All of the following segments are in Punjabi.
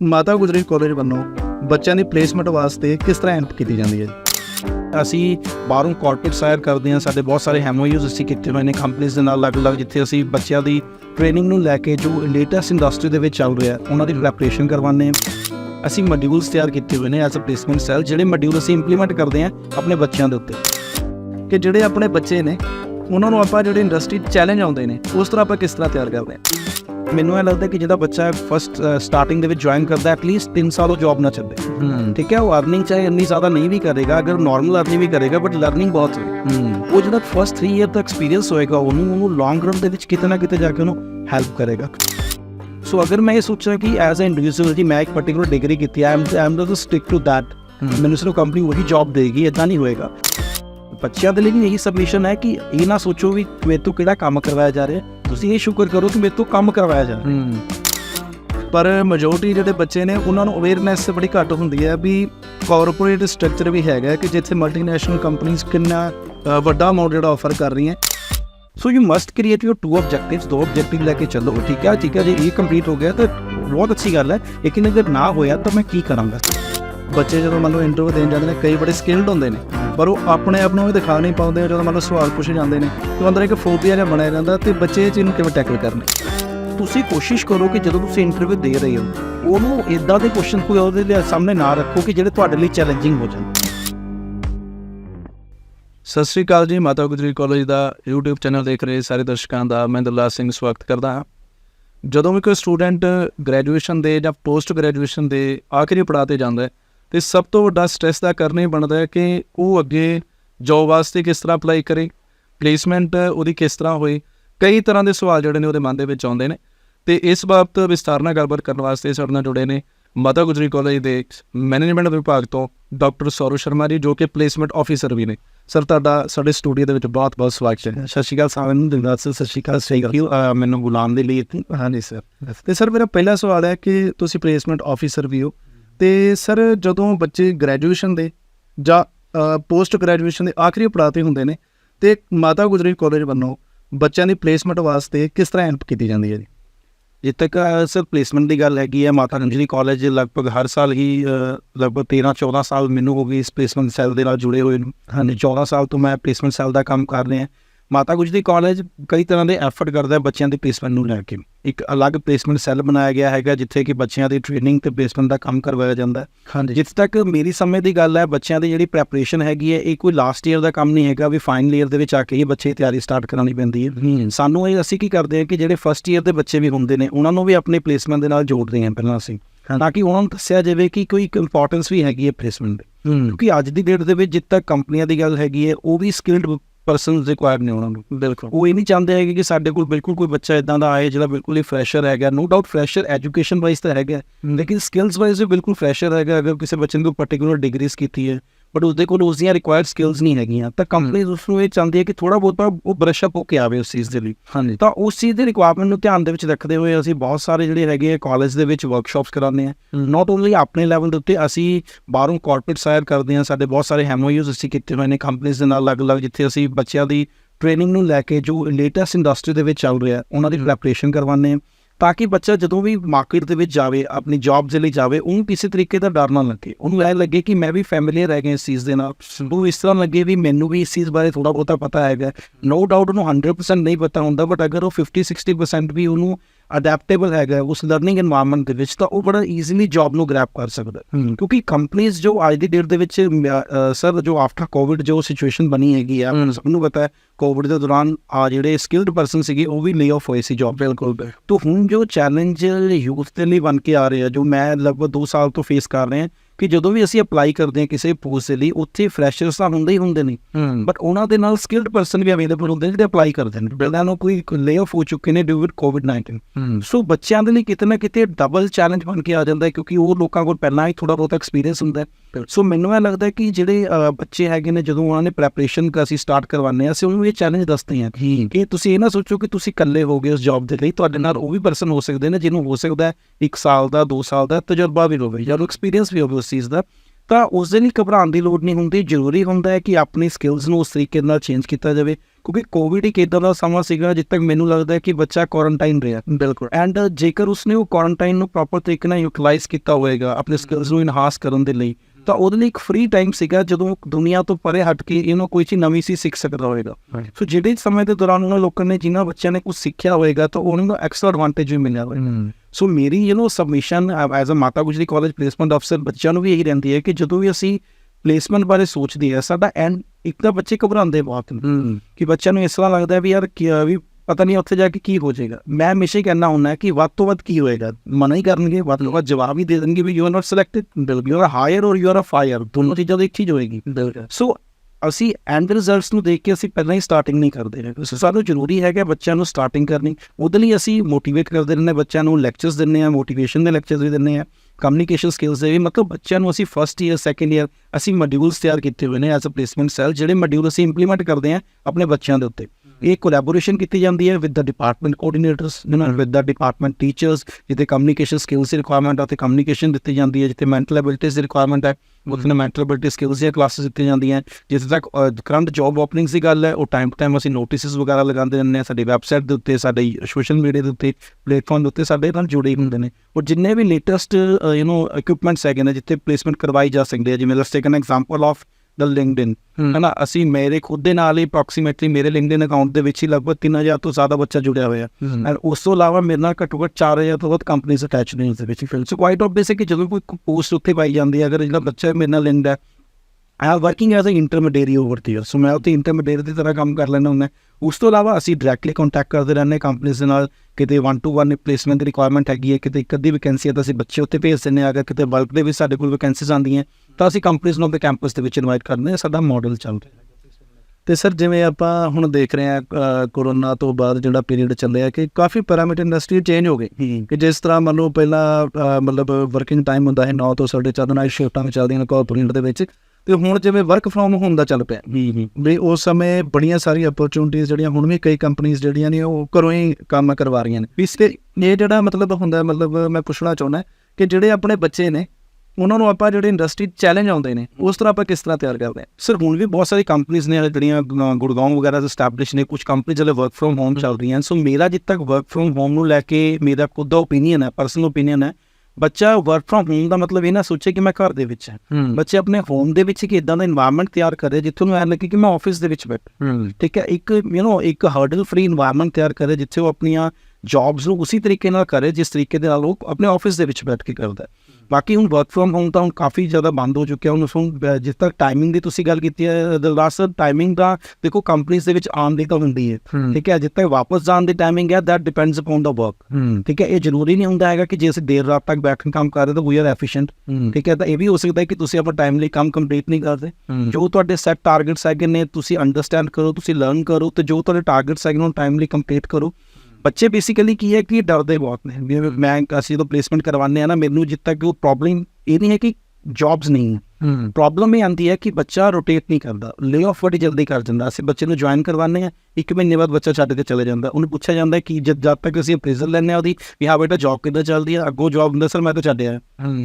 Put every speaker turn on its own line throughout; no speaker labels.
ਮਾਤਾ ਗੁਜਰੀ ਕਾਲਜ ਵੱਲੋਂ ਬੱਚਿਆਂ ਦੀ ਪਲੇਸਮੈਂਟ ਵਾਸਤੇ ਕਿਸ ਤਰ੍ਹਾਂ ਹੈਲਪ ਕੀਤੀ ਜਾਂਦੀ ਹੈ ਅਸੀਂ ਬਾਹਰੋਂ ਕਾਰਪੋਰੇਟ ਸਾਇਰ ਕਰਦੇ ਹਾਂ ਸਾਡੇ ਬਹੁਤ ਸਾਰੇ ਐਮਓਯੂਜ਼ ਅਸੀਂ ਕੀਤੇ ਹੋਏ ਨੇ ਕੰਪਨੀਆਂ ਦੇ ਨਾਲ ਅਲੱਗ-ਅਲੱਗ ਜਿੱਥੇ ਅਸੀਂ ਬੱਚਿਆਂ ਦੀ ਟ੍ਰੇਨਿੰਗ ਨੂੰ ਲੈ ਕੇ ਜੋ ਲੇਟੈਸਟ ਇੰਡਸਟਰੀ ਦੇ ਵਿੱਚ ਚੱਲ ਰਿਹਾ ਹੈ, ਉਹਨਾਂ ਦੀ ਪ੍ਰੈਪਰੇਸ਼ਨ ਕਰਵਾਉਂਦੇ ਹਾਂ। ਅਸੀਂ ਮੋਡਿਊਲਸ ਤਿਆਰ ਕੀਤੇ ਹੋਏ ਨੇ ਐਜ਼ ਅ ਪਲੇਸਮੈਂਟ ਸੈੱਲ ਜਿਹੜੇ ਮੋਡਿਊਲ ਅਸੀਂ ਇੰਪਲੀਮੈਂਟ ਕਰਦੇ ਹਾਂ ਆਪਣੇ ਬੱਚਿਆਂ ਦੇ ਉੱਤੇ। ਕਿ ਜਿਹੜੇ ਆਪਣੇ ਬੱਚੇ ਨੇ ਉਹਨਾਂ ਨੂੰ ਆਪਾਂ ਜਿਹੜੇ ਇੰਡਸਟਰੀ ਚੈਲੰਜ ਆਉਂਦੇ ਨੇ ਉਸ ਤਰ੍ਹਾਂ ਆਪਾਂ ਕਿਸ ਤਰ੍ਹਾਂ ਤਿਆਰ ਕਰਦੇ ਹਾਂ? ਮੈਨੂੰ ਇਹ ਲੱਗਦਾ ਕਿ ਜਿਹੜਾ ਬੱਚਾ ਫਸਟ ਸਟਾਰਟਿੰਗ ਦੇ ਵਿੱਚ ਜੁਆਇਨ ਕਰਦਾ ਐਟਲੀਸਟ 3 ਸਾਲ ਉਹ ਜੌਬ ਨਾ ਛੱਡੇ। ਠੀਕ ਹੈ? ਉਹ ਅਰਨਿੰਗ ਚਾਹੇ ਇੰਨੀ ਜ਼ਿਆਦਾ ਨਹੀਂ ਵੀ ਕਰੇਗਾ ਅਗਰ ਨਾਰਮਲ ਅਰਨਿੰਗ ਵੀ ਕਰੇਗਾ ਬਟ ਲਰਨਿੰਗ ਬਹੁਤ ਹੈ। ਉਹ ਜਿਹੜਾ ਫਸਟ 3 ਇਅਰ ਦਾ ਐਕਸਪੀਰੀਅੰਸ ਹੋਏਗਾ ਉਹਨੂੰ ਉਹਨੂੰ ਲੌਂਗ ਰਨ ਦੇ ਵਿੱਚ ਕਿਤੇ ਨਾ ਕਿਤੇ ਜਾ ਕੇ ਉਹਨੂੰ ਹੈਲਪ ਕਰੇਗਾ। ਸੋ ਅਗਰ ਮੈਂ ਇਹ ਸੋਚਾਂ ਕਿ ਐਜ਼ ਅ ਇੰਡੀਵਿਜੂਅਲ ਜੀ ਮੈਂ ਇੱਕ ਪਾਰਟਿਕੂਲਰ ਡਿਗਰੀ ਕੀਤੀ I am dot stick to that ਮੈਨੂੰ ਸਿਰਫ ਕੰਪਨੀ ਉਹੀ ਜੌਬ ਦੇਗੀ ਇਦਾਂ ਨਹੀਂ ਹੋਏਗਾ। ਬੱਚਿਆਂ ਦੇ ਲਈ ਵੀ ਇਹੀ ਸਬਮਿਸ਼ਨ ਹੈ ਕਿ ਇਹ ਨਾ ਸੋਚੋ ਵੀ ਮੇਰੇ ਤੋਂ ਕਿਹੜਾ ਕੰਮ ਕਰਵਾਇਆ ਜਾ ਰਿਹਾ। ਤੁਸੀਂ ਇਹ ਸ਼ੁਕਰ ਕਰੋ ਕਿ ਮੇਰੇ ਤੋਂ ਕੰਮ ਕਰਵਾਇਆ ਜਾ ਰਿਹਾ।
ਹੂੰ।
ਪਰ ਮੈਜੋਰਟੀ ਜਿਹੜੇ ਬੱਚੇ ਨੇ ਉਹਨਾਂ ਨੂੰ ਅਵੇਅਰਨੈਸ ਬੜੀ ਘੱਟ ਹੁੰਦੀ ਹੈ ਵੀ ਕਾਰਪੋਰੇਟ ਸਟਰਕਚਰ ਵੀ ਹੈਗਾ ਕਿ ਜਿੱਥੇ ਮਲਟੀਨੈਸ਼ਨਲ ਕੰਪਨੀਆਂ ਕਿੰਨਾ ਵੱਡਾ ਅਮਾਉਂਟ ਜਿਹੜਾ ਆਫਰ ਕਰ ਰਹੀਆਂ। So you must create your two objectives ਦੋ ਆਬਜੈਕਟਿਵ ਲੈ ਕੇ ਚੱਲੋ ਠੀਕ ਹੈ? ਠੀਕ ਹੈ ਜੇ ਇਹ ਕੰਪਲੀਟ ਹੋ ਗਿਆ ਤਾਂ ਬਹੁਤ ਅੱਛੀ ਗੱਲ ਹੈ। ਲੇਕਿਨ ਅਗਰ ਨਾ ਹੋਇਆ ਤਾਂ ਮੈਂ ਕੀ ਕਰਾਂਗਾ? ਬੱਚੇ ਜਦੋਂ ਮੰਨ ਲਓ ਇੰਟਰਵਿਊ ਦੇਣ ਜਾਂਦੇ ਨੇ, ਕਈ ਬੜੇ ਸਕਿਲਡ ਹੁੰਦੇ ਨੇ, ਪਰ ਉਹ ਆਪਣੇ ਆਪ ਨੂੰ ਵੀ ਦਿਖਾ ਨਹੀਂ ਪਾਉਂਦੇ, ਜਦੋਂ ਮੰਨ ਲਓ ਸਵਾਲ ਪੁੱਛੇ ਜਾਂਦੇ ਨੇ, ਤੇ ਅੰਦਰ ਇੱਕ ਫੋਬੀਆ ਜਿਹਾ ਬਣਿਆ ਰਹਿੰਦਾ ਤੇ ਬੱਚੇ ਇਹ ਚੀਜ਼ ਨੂੰ ਕਿਵੇਂ ਟੈਕਲ ਕਰਨ ਤੁਸੀਂ ਕੋਸ਼ਿਸ਼ ਕਰੋ ਕਿ ਜਦੋਂ ਤੁਸੀਂ ਇੰਟਰਵਿਊ ਦੇ ਰਹੇ ਹੋ, ਉਹਨੂੰ ਇਦਾਂ ਦੇ ਕੁਐਸਚਨ ਕੋਈ ਉਹਦੇ ਲਈ ਸਾਹਮਣੇ ਨਾ ਰੱਖੋ ਕਿ ਜਿਹੜੇ ਤੁਹਾਡੇ ਲਈ ਚੈਲੰਜਿੰਗ ਹੋ ਜਾਣ। ਸਤਿ ਸ੍ਰੀ ਅਕਾਲ ਜੀ, ਮਾਤਾ ਗੁਜਰੀ ਕਾਲਜ ਦਾ YouTube ਚੈਨਲ ਦੇਖ ਰਹੇ ਸਾਰੇ ਦਰਸ਼ਕਾਂ ਦਾ, ਮੈਂ ਦਲਰਾਜ ਸਿੰਘ ਸਵਾਗਤ ਕਰਦਾ ਹਾਂ। ਜਦੋਂ ਵੀ ਕੋਈ ਸਟੂਡੈਂਟ ਗ੍ਰੈਜੂਏਸ਼ਨ ਦੇ ਜਾਂ ਪੋਸਟ ਗ੍ਰੈਜੂਏਸ਼ਨ ਦੇ ਆਖਰੀ ਪੜਾਅ ਤੇ ਜਾਂਦਾ ਹੈ ਤੇ ਸਭ ਤੋਂ ਵੱਡਾ ਸਟ੍ਰੈਸ ਦਾ ਕਰਨਾ ਬਣਦਾ ਹੈ ਕਿ ਉਹ ਅੱਗੇ ਜੌਬ ਵਾਸਤੇ ਕਿਸ ਤਰ੍ਹਾਂ ਅਪਲਾਈ ਕਰੇ ਪਲੇਸਮੈਂਟ ਉਹਦੀ ਕਿਸ ਤਰ੍ਹਾਂ ਹੋਏ ਕਈ ਤਰ੍ਹਾਂ ਦੇ ਸਵਾਲ ਜਿਹੜੇ ਨੇ ਉਹਦੇ ਮਨ ਦੇ ਵਿੱਚ ਆਉਂਦੇ ਨੇ ਤੇ ਇਸ ਬਾਬਤ ਵਿਸਤਾਰ ਨਾਲ ਗੱਲਬਾਤ ਕਰਨ ਵਾਸਤੇ ਸਾਡੇ ਨਾਲ ਜੁੜੇ ਨੇ ਮਾਤਾ ਗੁਜਰੀ ਕਾਲਜ ਦੇ ਮੈਨੇਜਮੈਂਟ ਵਿਭਾਗ ਤੋਂ ਡਾਕਟਰ ਸੌਰਵ ਸ਼ਰਮਾ ਜੀ ਜੋ ਕਿ ਪਲੇਸਮੈਂਟ ਆਫੀਸਰ ਵੀ ਨੇ। ਸਰ ਤੁਹਾਡਾ ਸਾਡੇ ਸਟੂਡੀਓ ਦੇ ਵਿੱਚ ਬਹੁਤ ਬਹੁਤ ਸਵਾਗਤ ਹੈ। ਸਤਿ ਸ਼੍ਰੀ ਅਕਾਲ ਸਾਰਿਆਂ ਨੂੰ ਦਿਲਦਾਰ ਸਰ ਸਤਿ ਸ਼੍ਰੀ ਅਕਾਲ ਸਹੀ ਗੱਲ ਮੈਨੂੰ ਬੁਲਾਉਣ ਦੇ ਲਈ ਹਾਂਜੀ ਸਰ ਤੇ ਸਰ ਮੇਰਾ ਪਹਿਲਾ ਸਵਾਲ ਹੈ ਕਿ ਤੁਸੀਂ ਪਲੇਸਮੈਂਟ ਆਫੀਸਰ ਵੀ ਹੋ। ਤੇ ਸਰ ਜਦੋਂ ਬੱਚੇ ਗ੍ਰੈਜੂਏਸ਼ਨ ਦੇ ਜਾਂ ਪੋਸਟ ਗ੍ਰੈਜੂਏਸ਼ਨ ਦੇ ਆਖਰੀ ਪੜਾਅ ਤੇ ਹੁੰਦੇ ਨੇ, ਤੇ ਮਾਤਾ ਗੁਜਰੀ ਕਾਲਜ ਵੱਲੋਂ ਬੱਚਿਆਂ ਦੀ ਪਲੇਸਮੈਂਟ ਵਾਸਤੇ ਕਿਸ ਤਰ੍ਹਾਂ ਹੈਲਪ ਕੀਤੀ ਜਾਂਦੀ ਹੈ ਜੀ? ਜਿੱਥੇ ਤੱਕ ਸਰ ਪਲੇਸਮੈਂਟ ਦੀ ਗੱਲ ਹੈਗੀ ਹੈ, ਮਾਤਾ ਗੁਜਰੀ ਕਾਲਜ ਲਗਭਗ ਹਰ ਸਾਲ ਹੀ ਲਗਭਗ 13 14 ਸਾਲ ਮੈਨੂੰ ਹੋ ਗਈ ਇਸ ਪਲੇਸਮੈਂਟ ਸੈੱਲ ਦੇ ਨਾਲ ਜੁੜੇ ਹੋਏ ਨੂੰ। ਹਾਂਜੀ 14 ਸਾਲ ਤੋਂ ਮੈਂ ਪਲੇਸਮੈਂਟ ਸੈੱਲ ਦਾ ਕੰਮ ਕਰ ਰਿਹਾ। ਮਾਤਾ ਗੁਜਰੀ ਕਾਲਜ ਕਈ ਤਰ੍ਹਾਂ ਦੇ ਐਫਰਟ ਕਰਦਾ ਹੈ ਬੱਚਿਆਂ ਦੀ ਪਲੇਸਮੈਂਟ ਨੂੰ ਲੈ ਕੇ। ਇੱਕ ਅਲੱਗ ਪਲੇਸਮੈਂਟ ਸੈੱਲ ਬਣਾਇਆ ਗਿਆ ਹੈਗਾ ਜਿੱਥੇ ਕਿ ਬੱਚਿਆਂ ਦੀ ਟ੍ਰੇਨਿੰਗ ਤੇ ਪਲੇਸਮੈਂਟ ਦਾ ਕੰਮ ਕਰਵਾਇਆ ਜਾਂਦਾ ਹੈ।
ਹਾਂਜੀ।
ਜਿੱਥੇ ਤੱਕ ਮੇਰੀ ਸਮਝ ਦੀ ਗੱਲ ਹੈ ਬੱਚਿਆਂ ਦੀ ਜਿਹੜੀ ਪ੍ਰੈਪਰੇਸ਼ਨ ਹੈਗੀ ਹੈ ਇਹ ਕੋਈ ਲਾਸਟ ਈਅਰ ਦਾ ਕੰਮ ਨਹੀਂ ਹੈਗਾ ਵੀ ਫਾਈਨਲ ਈਅਰ ਦੇ ਵਿੱਚ ਆ ਕੇ ਹੀ ਬੱਚੇ ਤਿਆਰੀ ਸਟਾਰਟ ਕਰਾਉਣੀ ਪੈਂਦੀ ਹੈ। ਸਾਨੂੰ ਇਹ ਅਸੀਂ ਕੀ ਕਰਦੇ ਹਾਂ ਕਿ ਜਿਹੜੇ ਫਸਟ ਈਅਰ ਦੇ ਬੱਚੇ ਵੀ ਹੁੰਦੇ ਨੇ ਉਹਨਾਂ ਨੂੰ ਵੀ ਆਪਣੇ ਪਲੇਸਮੈਂਟ ਦੇ ਨਾਲ ਜੋੜਦੇ ਹਾਂ ਪਹਿਲਾਂ ਅਸੀਂ। ਤਾਂ ਕਿ ਉਹਨਾਂ ਨੂੰ ਦੱਸਿਆ ਜਾਵੇ ਕਿ ਕੋਈ ਇੰਪੋਰਟੈਂਸ ਵੀ ਹੈਗੀ ਹੈ ਪਲੇਸਮੈਂਟ ਦੀ ਕਿਉਂਕਿ ਅੱਜ ਦੀ ਡੇਟ ਦੇ ਵਿੱਚ ਜਿੱਥੇ ਤੱਕ ਕੰਪਨੀਆਂ ਦੀ ਗੱਲ ਹੈਗੀ ਹੈ ਉਹ ਵੀ ਸਕਿਲਡ ਪਰਸਨਸ ਰਿਕੁਆਇਰਡ ਨੇ ਉਹਨਾਂ ਨੂੰ
ਬਿਲਕੁਲ।
ਉਹ ਇਹ ਨਹੀਂ ਚਾਹੁੰਦੇ ਹੈਗੇ ਕਿ ਸਾਡੇ ਕੋਲ ਬਿਲਕੁਲ ਕੋਈ ਬੱਚਾ ਇਦਾਂ ਦਾ ਆਏ ਜਿਹੜਾ ਬਿਲਕੁਲ ਹੀ ਫਰੈਸ਼ਰ ਹੈਗਾ no doubt fresher education wise ਤਾਂ ਹੈਗਾ। ਲੇਕਿਨ ਸਕਿੱਲਸ ਵਾਈਜ਼ ਵੀ ਬਿਲਕੁਲ ਫਰੈਸ਼ਰ ਹੈਗਾ, ਅਗਰ ਕਿਸੇ ਬੱਚੇ ਨੇ ਕੋਈ ਪਾਰਟਿਕੂਲਰ ਡਿਗਰੀਜ਼ ਕੀਤੀ ਹੈ। ਬਟ ਉਸਦੇ ਕੋਲ ਉਸ ਦੀਆਂ ਰਿਕੁਆਇਰਡ ਸਕਿੱਲਸ ਨਹੀਂ ਹੈਗੀਆਂ। ਤਾਂ ਕੰਪਨੀ ਉਸ ਨੂੰ ਇਹ ਚਾਹੁੰਦੀ ਹੈ ਕਿ ਥੋੜਾ ਬਹੁਤਾ ਉਹ ਬ੍ਰਸ਼ ਅਪ ਹੋ ਕੇ ਆਵੇ ਉਸ ਚੀਜ਼ ਦੇ ਲਈ।
ਹਾਂਜੀ।
ਤਾਂ ਉਸ ਚੀਜ਼ ਦੀ ਰਿਕੁਆਇਰਮੈਂਟ ਨੂੰ ਧਿਆਨ ਦੇ ਵਿੱਚ ਰੱਖਦੇ ਹੋਏ ਅਸੀਂ ਬਹੁਤ ਸਾਰੇ ਜਿਹੜੇ ਹੈਗੇ ਆ ਕਾਲਜ ਦੇ ਵਿੱਚ ਵਰਕਸ਼ਾਪਸ ਕਰਾਉਂਦੇ ਆ ਨਾਟ ਓਨਲੀ ਆਪਣੇ ਲੈਵਲ ਦੇ ਉੱਤੇ ਅਸੀਂ ਬਾਹਰੋਂ ਕਾਰਪੋਰੇਟ ਸਾਇਰ ਕਰਦੇ ਹਾਂ ਸਾਡੇ ਬਹੁਤ ਸਾਰੇ ਐਮਓਯੂਜ਼ ਅਸੀਂ ਕੀਤੇ ਹੋਏ ਨੇ ਕੰਪਨੀਆਂ ਦੇ ਨਾਲ ਅਲੱਗ-ਅਲੱਗ ਜਿੱਥੇ ਅਸੀਂ ਬੱਚਿਆਂ ਦੀ ਟ੍ਰੇਨਿੰਗ ਨੂੰ ਲੈ ਕੇ ਜੋ ਲੇਟੈਸਟ ਇੰਡਸਟਰੀ ਦੇ ਵਿੱਚ ਚੱਲ ਰਿਹਾ ਉਹਨਾਂ ਦੀ ਪ੍ਰੈਪਰੇਸ਼ਨ ਕਰਵਾਉਂਦੇ ਹਾਂ। ਤਾਂ ਕਿ ਬੱਚਾ ਜਦੋਂ ਵੀ ਮਾਰਕੀਟ ਦੇ ਵਿੱਚ ਜਾਵੇ, ਆਪਣੀ ਜੌਬ ਦੇ ਲਈ ਜਾਵੇ, ਉਹਨੂੰ ਕਿਸੇ ਤਰੀਕੇ ਦਾ ਡਰ ਨਾ ਲੱਗੇ। ਉਹਨੂੰ ਇਹ ਲੱਗੇ ਕਿ ਮੈਂ ਵੀ ਫੈਮਿਲੀਅਰ ਹੈਗਾ ਇਸ ਚੀਜ਼ ਦੇ ਨਾਲ। ਉਹ ਇਸ ਤਰ੍ਹਾਂ ਲੱਗੇ ਵੀ ਮੈਨੂੰ ਵੀ ਇਸ ਚੀਜ਼ ਬਾਰੇ ਥੋੜਾ ਬਹੁਤਾ ਪਤਾ ਹੈਗਾ। ਨੋ ਡਾਊਟ ਉਹਨੂੰ 100% ਨਹੀਂ ਪਤਾ ਹੁੰਦਾ ਬਟ ਅਗਰ ਉਹ 50 60% ਵੀ ਉਹਨੂੰ ਅਡੈਪਟੇਬਲ ਹੈਗਾ ਉਸ ਲਰਨਿੰਗ এনवायरमेंट ਦੇ ਵਿੱਚ ਤਾਂ ਉਹ ਬੜਾ ਈਜ਼ੀਲੀ ਜੌਬ ਨੂੰ ਗ੍ਰੈਬ ਕਰ ਸਕਦਾ ਕਿਉਂਕਿ ਕੰਪਨੀਆਂ ਜੋ ਅੱਜ ਦੀ ਡੇਟ ਦੇ ਵਿੱਚ ਸਰ ਜੋ ਆਫਟਰ ਕੋਵਿਡ ਜੋ ਸਿਚੁਏਸ਼ਨ ਬਣੀ ਹੈਗੀ ਆ ਸਭ ਨੂੰ ਪਤਾ ਹੈ ਕੋਵਿਡ ਦੇ ਦੌਰਾਨ ਆ ਜਿਹੜੇ ਸਕਿਲਡ ਪਰਸਨ ਸੀਗੇ ਉਹ ਵੀ ਲੇ ਆਫ ਹੋਏ ਸੀ ਜੌਬ
ਬਿਲਕੁਲ
ਤੋਂ ਹੁਣ ਜੋ ਚੈਲੰਜ ਯੂਥ ਦੇ ਲਈ ਬਣ ਕੇ ਆ ਰਿਹਾ ਜੋ ਮੈਂ ਲਗਭਗ 2 ਸਾਲ ਤੋਂ ਫੇਸ ਕਰ ਰਿਹਾ ਕਿ ਜਦੋਂ ਵੀ ਅਸੀਂ ਅਪਲਾਈ ਕਰਦੇ ਹਾਂ ਕਿਸੇ ਪੋਸਟ ਦੇ ਲਈ ਉੱਥੇ ਫਰੈਸ਼ਰਸ ਤਾਂ ਹੁੰਦੇ ਹੀ ਹੁੰਦੇ ਨੇ। ਬਟ ਉਹਨਾਂ ਦੇ ਨਾਲ ਸਕਿਲਡ ਪਰਸਨ ਵੀ ਅਵੇਲੇਬਲ ਹੁੰਦੇ ਜਿਹੜੇ ਅਪਲਾਈ ਕਰਦੇ ਨੇ। ਬਿਲਦਾਂ ਨੂੰ ਕੋਈ ਲੇ ਆਫ ਹੋ ਚੁੱਕੇ ਨੇ ਡਿਊ ਵਿਦ ਕੋਵਿਡ 19
ਹੂੰ।
ਸੋ ਬੱਚਿਆਂ ਦੇ ਲਈ ਕਿਤੇ ਨਾ ਕਿਤੇ ਡਬਲ ਚੈਲੰਜ ਬਣ ਕੇ ਆ ਜਾਂਦਾ ਹੈ ਕਿਉਂਕਿ ਉਹ ਲੋਕਾਂ ਕੋਲ ਪਹਿਲਾਂ ਹੀ ਥੋੜਾ ਬਹੁਤ ਐਕਸਪੀਰੀਅੰਸ ਹੁੰਦਾ ਹੈ।
ਬਿਲਕੁਲ।
ਸੋ ਮੈਨੂੰ ਇਹ ਲੱਗਦਾ ਕਿ ਜਿਹੜੇ ਬੱਚੇ ਹੈਗੇ ਨੇ ਜਦੋਂ ਉਹਨਾਂ ਨੇ ਪ੍ਰੈਪਰੇਸ਼ਨ ਅਸੀਂ ਸਟਾਰਟ ਕਰਵਾਉਂਦੇ ਹਾਂ ਅਸੀਂ ਉਹਨੂੰ ਇਹ ਚੈਲੰਜ ਦੱਸਦੇ ਹਾਂ
ਹੂੰ।
ਕਿ ਤੁਸੀਂ ਇਹ ਨਾ ਸੋਚੋ ਕਿ ਤੁਸੀਂ ਇਕੱਲੇ ਹੋਗੇ ਉਸ ਜੌਬ ਦੇ ਲਈ ਤੁਹਾਡੇ ਨਾਲ ਉਹ ਵੀ ਪਰਸਨ ਹੋ ਸਕਦੇ ਨੇ ਜਿਹਨੂੰ ਹੋ ਸਕਦਾ ਹੈ 1 ਸਾਲ ਦਾ 2 ਸਾਲ ਦਾ ਤਜਰਬਾ ਵੀ ਹੋਵੇ ਜਾਂ ਐਕਸਪੀਰੀਅੰਸ ਵੀ ਹੋਵੇ ਚੀਜ਼ ਦਾ ਤਾਂ ਉਸ ਦੇ ਲਈ ਘਬਰਾਉਣ ਦੀ ਲੋੜ ਨਹੀਂ ਹੁੰਦੀ। ਜ਼ਰੂਰੀ ਹੁੰਦਾ ਹੈ ਕਿ ਆਪਣੀ ਸਕਿੱਲਸ ਨੂੰ ਉਸ ਤਰੀਕੇ ਨਾਲ ਚੇਂਜ ਕੀਤਾ ਜਾਵੇ ਕਿਉਂਕਿ ਕੋਵਿਡ ਇੱਕ ਇਦਾਂ ਦਾ ਸਮਾਂ ਸੀਗਾ ਜਿੱਦ ਤੱਕ ਮੈਨੂੰ ਲੱਗਦਾ ਹੈ ਕਿ ਬੱਚਾ ਕੁਆਰੰਟਾਈਨ ਰਿਹਾ।
ਬਿਲਕੁਲ।
ਐਂਡ ਜੇਕਰ ਉਸਨੇ ਉਹ ਕੁਆਰੰਟਾਈਨ ਨੂੰ ਪ੍ਰੋਪਰ ਤਰੀਕੇ ਨਾਲ ਯੂਟਿਲਾਈਜ਼ ਕੀਤਾ ਹੋਏਗਾ ਆਪਣੇ ਸਕਿੱਲਸ ਨੂੰ ਇਨਹਾਂਸ ਕਰਨ ਦੇ ਲਈ ਤਾਂ ਉਹਦੇ ਲਈ ਇੱਕ ਫ੍ਰੀ ਟਾਈਮ ਸੀਗਾ ਜਦੋਂ ਦੁਨੀਆ ਤੋਂ ਪਰੇ ਹਟ ਕੇ ਇਹਨੂੰ ਕੋਈ ਚੀਜ਼ ਨਵੀਂ ਸੀ ਸਿੱਖ ਸਕਦਾ ਹੋਏਗਾ ਸੋ ਜਿਹੜੇ ਸਮੇਂ ਦੇ ਦੌਰਾਨ ਉਹਨਾਂ ਲੋਕਾਂ ਨੇ ਜਿਨ੍ਹਾਂ ਬੱਚਿਆਂ ਨੇ ਕੁਝ ਸਿੱਖਿਆ ਹੋਏਗਾ ਤਾਂ ਉਹਨਾਂ ਨੂੰ ਐਕਸਟਰਾ ਐਡਵਾਂਟੇਜ ਵੀ ਮਿਲਿਆ ਹੋਵੇਗਾ। ਸੋ ਮੇਰੀ you know submission as a Mata Gujri college placement ਅਫਸਰ ਬੱਚਿਆਂ ਨੂੰ ਵੀ ਇਹੀ ਰਹਿੰਦੀ ਹੈ ਕਿ ਜਦੋਂ ਵੀ ਅਸੀਂ ਪਲੇਸਮੈਂਟ ਬਾਰੇ ਸੋਚਦੇ ਆ ਸਾਡਾ ਐਂਡ ਇੱਕ ਤਾਂ ਬੱਚੇ ਘਬਰਾਉਂਦੇ ਬਹੁਤ ਨੇ ਕਿ ਬੱਚਿਆਂ ਨੂੰ ਇਸ ਤਰ੍ਹਾਂ ਲੱਗਦਾ ਹੈ ਵੀ ਯਾਰ ਕੀ ਵੀ ਪਤਾ ਨਹੀਂ ਉੱਥੇ ਜਾ ਕੇ ਕੀ ਹੋ ਜਾਏਗਾ ਮੈਂ ਹਮੇਸ਼ਾ ਹੀ ਕਹਿਣਾ ਹੁੰਦਾ ਕਿ ਵੱਧ ਤੋਂ ਵੱਧ ਕੀ ਹੋਏਗਾ ਮਨਾ ਹੀ ਕਰਨਗੇ ਵੱਧ ਤੋਂ ਵੱਧ ਜਵਾਬ ਹੀ ਦੇ ਦੇਣਗੇ we you are not selected you are hire or you are a fire ਦੋਨੋਂ ਚੀਜ਼ਾਂ ਦੀ ਇੱਕ ਚੀਜ਼ ਹੋਏਗੀ ਸੋ ਅਸੀਂ ਐਂਡ ਰਿਜ਼ਲਟਸ ਨੂੰ ਦੇਖ ਕੇ ਅਸੀਂ ਪਹਿਲਾਂ ਹੀ ਸਟਾਰਟਿੰਗ ਨਹੀਂ ਕਰਦੇ ਨੇ ਸੋ ਸਾਨੂੰ ਜ਼ਰੂਰੀ ਹੈਗਾ ਬੱਚਿਆਂ ਨੂੰ ਸਟਾਰਟਿੰਗ ਕਰਨੀ। ਉਹਦੇ ਲਈ ਅਸੀਂ ਮੋਟੀਵੇਟ ਕਰਦੇ ਰਹਿੰਦੇ ਹਾਂ ਬੱਚਿਆਂ ਨੂੰ ਲੈਕਚਰਸ ਦਿੰਦੇ ਆ ਮੋਟੀਵੇਸ਼ਨ ਦੇ ਲੈਕਚਰਸ ਵੀ ਦਿੰਦੇ ਆ ਕਮਿਊਨੀਕੇਸ਼ਨ ਸਕਿੱਲਸ ਦੇ ਵੀ। ਮਤਲਬ ਬੱਚਿਆਂ ਨੂੰ ਅਸੀਂ ਫਸਟ ਈਅਰ ਸੈਕੰਡ ਈਅਰ ਅਸੀਂ ਮੋਡਿਊਲਸ ਤਿਆਰ ਕੀਤੇ ਹੋਏ ਨੇ ਐਜ਼ ਅ ਪਲੇਸਮੈਂਟ ਸੈਲ ਜਿਹੜੇ ਮੋਡਿਊਲ ਅਸੀਂ ਇੰਪਲੀਮੈਂਟ ਕਰਦੇ ਆ ਆਪਣੇ ਬੱਚਿਆਂ ਦੇ ਉੱਤੇ। ਇਹ ਕੋਲੈਬੋਰੇਸ਼ਨ ਕੀਤੀ ਜਾਂਦੀ ਹੈ ਵਿਦ ਦਾ ਡਿਪਾਰਟਮੈਂਟ ਕੋਆਰਡੀਨੇਟਰਸ ਨਾਲ ਵਿਦ ਦਾ ਡਿਪਾਰਟਮੈਂਟ ਟੀਚਰਸ ਜਿੱਥੇ ਕਮਿਊਨੀਕੇਸ਼ਨ ਸਕਿੱਲਸ ਦੀ ਰਿਕੁਆਇਰਮੈਂਟ ਹੈ ਤੇ ਕਮਿਊਨੀਕੇਸ਼ਨ ਦਿੱਤੀ ਜਾਂਦੀ ਹੈ ਜਿੱਥੇ ਮੈਂਟਲ ਐਬਿਲਿਟੀਜ਼ ਦੀ ਰਿਕੁਆਇਰਮੈਂਟ ਹੈ ਉੱਥੇ ਮੈਂਟਲ ਐਬਿਲਿਟੀ ਸਕਿੱਲਸ ਦੀਆਂ ਕਲਾਸਿਸ ਦਿੱਤੀਆਂ ਜਾਂਦੀਆਂ ਜਿੱਥੇ ਤੱਕ ਕਰੰਟ ਜੌਬ ਓਪਨਿੰਗਸ ਦੀ ਗੱਲ ਹੈ ਉਹ ਟਾਈਮ ਟੂ ਟਾਈਮ ਅਸੀਂ ਨੋਟਿਸਸ ਵਗੈਰਾ ਲਗਾਉਂਦੇ ਰਹਿੰਦੇ ਹਾਂ ਸਾਡੀ ਵੈਬਸਾਈਟ ਦੇ ਉੱਤੇ ਸਾਡੇ ਸੋਸ਼ਲ ਮੀਡੀਆ ਦੇ ਉੱਤੇ ਪਲੇਟਫਾਰਮ ਦੇ ਉੱਤੇ ਸਾਡੇ ਨਾਲ ਜੁੜੇ ਹੁੰਦੇ ਨੇ। ਔਰ ਜਿੰਨੇ ਵੀ ਲੇਟੈਸਟ ਯੂ نو ਇਕਵਿਪਮੈਂਟਸ ਹੈਗੇ ਨੇ ਜਿੱਥੇ ਪਲੇਸਮੈਂਟ ਕਰਵਾਈ ਜਾ ਸਕਦੀ ਹੈ ਜਿਵੇਂ let's take an example of the LinkedIn ਹਨਾ ਅਸੀਂ ਮੇਰੇ ਖੁਦ ਦੇ ਨਾਲ ਹੀ ਅਪਰੋਕਸੀਮੇਟਲੀ ਮੇਰੇ ਲਿੰਕਡਇਨ ਅਕਾਊਂਟ ਦੇ ਵਿੱਚ ਹੀ ਲਗਭਗ 3000 ਤੋਂ ਜ਼ਿਆਦਾ ਬੱਚਾ ਜੁੜਿਆ ਹੋਇਆ। ਐਂਡ ਉਸ ਤੋਂ ਇਲਾਵਾ ਮੇਰੇ ਨਾਲ ਘੱਟੋ ਘੱਟ 4000 ਤੋਂ ਵੱਧ ਕੰਪਨੀਆਂ ਅਟੈਚ ਨੇ ਉਸ ਦੇ ਵਿੱਚ। ਸੋ ਕੁਆਇਟ ਆਬਵੀਅਸ ਹੈ ਕਿ ਜਦੋਂ ਕੋਈ ਪੋਸਟ ਉੱਤੇ ਪਾਈ ਜਾਂਦੀ ਹੈ ਅਗਰ ਜਿਹੜਾ ਬੱਚਾ ਮੇਰੇ ਨਾਲ ਲਿੰਕਡ ਹੈ I am working as a intermediary over the so ਮੈਂ ਉੱਥੇ ਇੰਟਰਮੀਡੀਏਰੀ ਦੀ ਤਰ੍ਹਾਂ ਕੰਮ ਕਰ ਲੈਂਦਾ ਹੁੰਦਾ ਉਸ ਤੋਂ ਇਲਾਵਾ ਅਸੀਂ ਡਾਇਰੈਕਟਲੀ ਕੰਟੈਕਟ ਕਰਦੇ ਰਹਿੰਦੇ ਕੰਪਨੀਆਂ ਦੇ ਨਾਲ ਕਿਤੇ 1 ਟੂ 1 ਪਲੇਸਮੈਂਟ ਦੀ ਰਿਕੁਆਇਰਮੈਂਟ ਹੈਗੀ ਹੈ ਕਿਤੇ ਇੱਕ ਅੱਧੀ ਵੈਕੈਂਸੀ ਹੈ ਤਾਂ ਅਸੀਂ ਬੱਚੇ ਉੱਤੇ ਭੇਜ ਦਿੰਦੇ ਹਾਂ ਅਗਰ ਕਿਤੇ ਬਲਕ ਦੇ ਵਿੱਚ ਸਾਡੇ ਕੋਲ ਵੈਕੈਂਸੀਜ਼ ਆਉਂਦੀਆਂ ਤਾਂ ਅਸੀਂ ਕੰਪਨੀਆਂ ਨੂੰ ਆਪਣੇ ਕੈਂਪਸ ਦੇ ਵਿੱਚ ਇਨਵਾਈਟ ਕਰਦੇ ਹਾਂ ਸਾਡਾ ਮਾਡਲ ਚੱਲ ਰਿਹਾ
ਤੇ ਸਰ ਜਿਵੇਂ ਆਪਾਂ ਹੁਣ ਦੇਖ ਰਹੇ ਆ ਕੋਰੋਨਾ ਤੋਂ ਬਾਅਦ ਜਿਹੜਾ ਪੀਰੀਅਡ ਚੱਲਿਆ ਕਿ ਕਾਫੀ ਪੈਰਾਮੀਟਰ ਇੰਡਸਟਰੀ ਚੇਂਜ ਹੋ ਗਈ ਕਿ ਜਿਸ ਤਰ੍ਹਾਂ ਮੰਨ ਲਓ ਪਹਿਲਾਂ ਮਤਲਬ ਵਰਕਿੰਗ ਟਾਈਮ ਹੁੰਦਾ ਹੈ 9 ਤੋਂ 4:30 ਨਾਈਟ ਸ਼ਿਫਟਾਂ ਵਿੱਚ ਚੱਲਦੀਆਂ ਨੇ ਕਾਰਪੋਰੇਟ ਦੇ ਵਿੱਚ। ਤੇ ਹੁਣ ਜਿਵੇਂ ਵਰਕ ਫਰੋਮ ਹੋਮ ਦਾ ਚੱਲ ਪਿਆ। ਵੀ ਉਸ ਸਮੇਂ ਬੜੀਆਂ ਸਾਰੀਆਂ ਅਪਰਚੂਨਿਟੀਆਂ ਜਿਹੜੀਆਂ ਹੁਣ ਵੀ ਕਈ ਕੰਪਨੀਆਂ ਜਿਹੜੀਆਂ ਨੇ ਉਹ ਘਰੋਂ ਹੀ ਕੰਮ ਕਰਵਾ ਰਹੀਆਂ ਨੇ। ਇਸ ਤੇ ਇਹ ਜਿਹੜਾ ਮਤਲਬ ਹੁੰਦਾ ਮਤਲਬ ਮੈਂ ਪੁੱਛਣਾ ਚਾਹੁੰਦਾ ਕਿ ਜਿਹੜੇ ਆਪਣੇ ਬੱਚੇ ਨੇ ਉਹਨਾਂ ਨੂੰ ਆਪਾਂ ਜਿਹੜੇ ਇੰਡਸਟਰੀ ਚੈਲੰਜ ਆਉਂਦੇ ਨੇ ਉਸ ਤਰ੍ਹਾਂ ਆਪਾਂ ਕਿਸ ਤਰ੍ਹਾਂ ਤਿਆਰ ਕਰਦੇ ਹਾਂ?
ਸਰ ਹੁਣ ਵੀ ਬਹੁਤ ਸਾਰੀ ਕੰਪਨੀਆਂ ਨੇ ਜਿਹੜੀਆਂ ਗੁੜਗਾਉਂ ਵਗੈਰਾ ਤੋਂ ਸਟੈਬਲਿਸ਼ ਨੇ ਕੁਝ ਕੰਪਨੀ ਜਿਹੜੇ ਵਰਕ ਫਰੋਮ ਹੋਮ ਚੱਲ ਰਹੀਆਂ ਸੋ ਮੇਰਾ ਜਿੱਦ ਤੱਕ ਵਰਕ ਫਰੋਮ ਹੋਮ ਨੂੰ ਲੈ ਕੇ ਮੇਰਾ ਖੁਦ ਦਾ ਓਪੀਨੀਅਨ ਹੈ ਪਰਸਨਲ ਓਪੀਨੀਅਨ ਹੈ ਬੱਚਾ ਵਰਕ ਫਰਮ ਹੋਮ ਦਾ ਮਤਲਬ ਇਹ ਨਾ ਸੋਚੇ ਕਿ ਮੈਂ ਘਰ ਦੇ ਵਿੱਚ ਹਾਂ। ਬੱਚੇ ਆਪਣੇ ਹੋਮ ਦੇ ਵਿੱਚ ਇੱਕ ਇਦਾਂ ਦਾ এনवायरमेंट ਤਿਆਰ ਕਰੇ ਜਿੱਥੇ ਨੂੰ ਐ ਲੱਗੇ ਕਿ ਮੈਂ ਆਫਿਸ ਦੇ ਵਿੱਚ ਬੈਠ। ਠੀਕ ਹੈ ਇੱਕ ਯੂ نو ਇੱਕ ਹਰਡਲ ਫ੍ਰੀ এনवायरमेंट ਤਿਆਰ ਕਰੇ ਜਿੱਥੇ ਉਹ ਆਪਣੀਆਂ ਜੌਬਸ ਨੂੰ ਉਸੇ ਤਰੀਕੇ ਨਾਲ ਕਰੇ ਜਿਸ ਤਰੀਕੇ ਦੇ ਨਾਲ ਉਹ ਆਪਣੇ ਆਫਿਸ ਦੇ ਵਿੱਚ ਬੈਠ ਕੇ ਕਰਦਾ। ਹੈ ਬਾਕੀ ਹੁਣ ਵਰਕ ਫਰਮ ਹੋਮ ਤਾਂ ਹੁਣ ਕਾਫੀ ਜ਼ਿਆਦਾ ਬੰਦ ਹੋ ਚੁੱਕਿਆ। ਹੁਣ ਹੁਣ ਜਿਸ ਤੱਕ ਟਾਈਮਿੰਗ ਦੀ ਤੁਸੀਂ ਗੱਲ ਕੀਤੀ ਹੈ ਦਲਦਾਸ ਟਾਈਮਿੰਗ ਦਾ ਦੇਖੋ ਕੰਪਨੀਆਂ ਦੇ ਵਿੱਚ ਆਉਣ ਦੀ ਤਾਂ ਹੁੰਦੀ ਹੈ। ਠੀਕ ਹੈ ਜਿੱਦ ਤੱਕ ਵਾਪਸ ਜਾਣ ਦੀ ਟਾਈਮਿੰਗ ਹੈ that depends upon the work ਠੀਕ ਹੈ ਇਹ ਜ਼ਰੂਰੀ ਨਹੀਂ ਹੁੰਦਾ ਹੈਗਾ ਕਿ ਜੇ ਅਸੀਂ ਦੇਰ ਰਾਤ ਤੱਕ ਬੈਠ ਕੇ ਕੰਮ ਕਰ ਰਹੇ ਤਾਂ ਵੀ ਆਰ ਐਫੀਸ਼ੀਐਂਟ ਠੀਕ ਹੈ ਤਾਂ ਇਹ ਵੀ ਹੋ ਸਕਦਾ ਹੈ ਕਿ ਤੁਸੀਂ ਆਪਣਾ ਟਾਈਮਲੀ ਕੰਮ ਕੰਪਲੀਟ ਨਹੀਂ ਕਰਦੇ। ਜੋ ਤੁਹਾਡੇ ਸੈਟ ਟਾਰਗੇਟਸ ਹੈਗੇ ਨੇ ਤੁਸੀਂ ਅੰਡਰਸਟੈਂਡ ਕਰੋ ਤੁਸੀਂ ਲਰਨ ਕਰੋ ਤੇ ਜੋ ਤੁਹਾਡੇ ਟਾਰਗੇਟਸ ਹੈਗੇ ਨੂੰ ਟਾਈਮਲੀ ਕੰਪਲੀਟ ਕਰੋ। ਬੱਚੇ ਬੇਸਿਕਲੀ ਕੀ ਹੈ ਕਿ ਡਰਦੇ ਬਹੁਤ ਨੇ। ਮੈਂ ਅਸੀਂ ਜਦੋਂ ਪਲੇਸਮੈਂਟ ਕਰਵਾਉਂਦੇ ਆ ਨਾ ਮੈਨੂੰ ਜਿੱਦ ਤੱਕ ਉਹ ਪ੍ਰੋਬਲਮ ਇਹ ਨਹੀਂ ਹੈ ਕਿ ਜੌਬਸ ਨਹੀਂ ਹੈ। ਪ੍ਰੋਬਲਮ ਇਹ ਆਂਦੀ ਹੈ ਕਿ ਬੱਚਾ ਰੋਟੇਟ ਨਹੀਂ ਕਰਦਾ। ਲੇ ਆਫ ਬੜੀ ਜਲਦੀ ਕਰ ਜਾਂਦਾ ਅਸੀਂ ਬੱਚੇ ਨੂੰ ਜੁਆਇਨ ਕਰਵਾਉਂਦੇ ਆ ਇੱਕ ਮਹੀਨੇ ਬਾਅਦ ਬੱਚਾ ਛੱਡ ਕੇ ਚਲੇ ਜਾਂਦਾ। ਉਹਨੂੰ ਪੁੱਛਿਆ ਜਾਂਦਾ ਕਿ ਜਦ ਜਦ ਤੱਕ ਅਸੀਂ ਅਪਰੇਜ਼ਲ ਲੈਣੇ ਆ ਉਹਦੀ ਵੀ ਹਾਂ ਬੇਟਾ ਜੌਬ ਕਿੱਦਾਂ ਚੱਲਦੀ ਹੈ? ਅੱਗੋਂ ਜੌਬ ਹੁੰਦਾ ਸਰ ਮੈਂ ਤਾਂ ਛੱਡਿਆ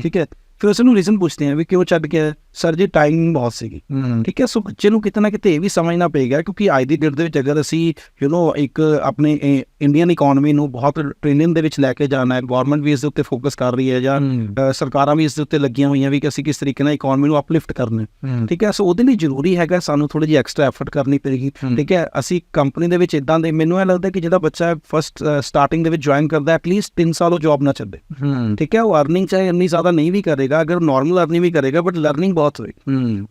ਠੀਕ ਹੈ? ਫਿਰ ਉਸ ਨੂੰ ਰੀਜ਼ਨ ਪੁੱਛਦੇ ਆ ਵੀ ਕਿਉਂ ਕੇ ਆਇਆ? ਸਰ ਜੀ ਟਾਈਮਿੰਗ ਬਹੁਤ ਸੀਗੀ। ਠੀਕ ਹੈ ਸੋ ਬੱਚੇ ਨੂੰ ਕਿਤੇ ਨਾ ਕਿਤੇ ਇਹ ਵੀ ਸਮਝਣਾ ਪਏਗਾ ਕਿਉਂਕਿ ਅੱਜ ਦੀ ਡੇਟ ਦੇ ਵਿੱਚ ਅਗਰ ਅਸੀਂ ਯੂ نو ਇੱਕ ਆਪਣੇ ਇੰਡੀਅਨ ਇਕਨੋਮੀ ਨੂੰ ਬਹੁਤ ਟ੍ਰੇਨਿੰਗ ਦੇ ਵਿੱਚ ਲੈ ਕੇ ਜਾਣਾ ਹੈ ਗਵਰਨਮੈਂਟ ਵੀ ਇਸ ਦੇ ਉੱਤੇ ਫੋਕਸ ਕਰ ਰਹੀ ਹੈ ਜਾਂ ਸਰਕਾਰਾਂ ਵੀ ਇਸ ਦੇ ਉੱਤੇ ਲੱਗੀਆਂ ਹੋਈਆਂ ਵੀ ਕਿ ਅਸੀਂ ਕਿਸ ਤਰੀਕੇ ਨਾਲ ਇਕਨੋਮੀ ਨੂੰ ਅਪਲਿਫਟ ਕਰਨਾ ਹੈ। ਠੀਕ ਹੈ ਸੋ ਉਹਦੇ ਲਈ ਜ਼ਰੂਰੀ ਹੈਗਾ ਸਾਨੂੰ ਥੋੜੀ ਜਿਹੀ ਐਕਸਟਰਾ ਐਫਰਟ ਕਰਨੀ ਪਏਗੀ। ਠੀਕ ਹੈ ਅਸੀਂ ਕੰਪਨੀ ਦੇ ਵਿੱਚ ਇਦਾਂ ਦੇ ਮੈਨੂੰ ਇਹ ਲੱਗਦਾ ਕਿ ਜਿਹੜਾ ਬੱਚਾ ਫਸਟ ਸਟਾਰਟਿੰਗ ਦੇ ਵਿੱਚ ਜੁਆਇਨ ਕਰਦਾ ਐਟਲੀਸਟ 3 ਸਾਲ ਉਹ ਜੌਬ ਨਾ ਛੱਡੇ। ਠੀਕ ਹੈ ਉਹ ਅਰਨਿੰਗ ਚਾਹੇ ਇੰਨੀ ਜ਼ਿਆਦਾ ਨਹੀਂ ਵੀ ਕਰੇਗਾ ਅਗਰ ਨਾਰਮਲ ਅਰਨਿੰਗ ਵੀ ਕਰੇਗਾ ਬਟ ਲਰਨਿੰਗ ਬਹੁਤ ਹੋਏ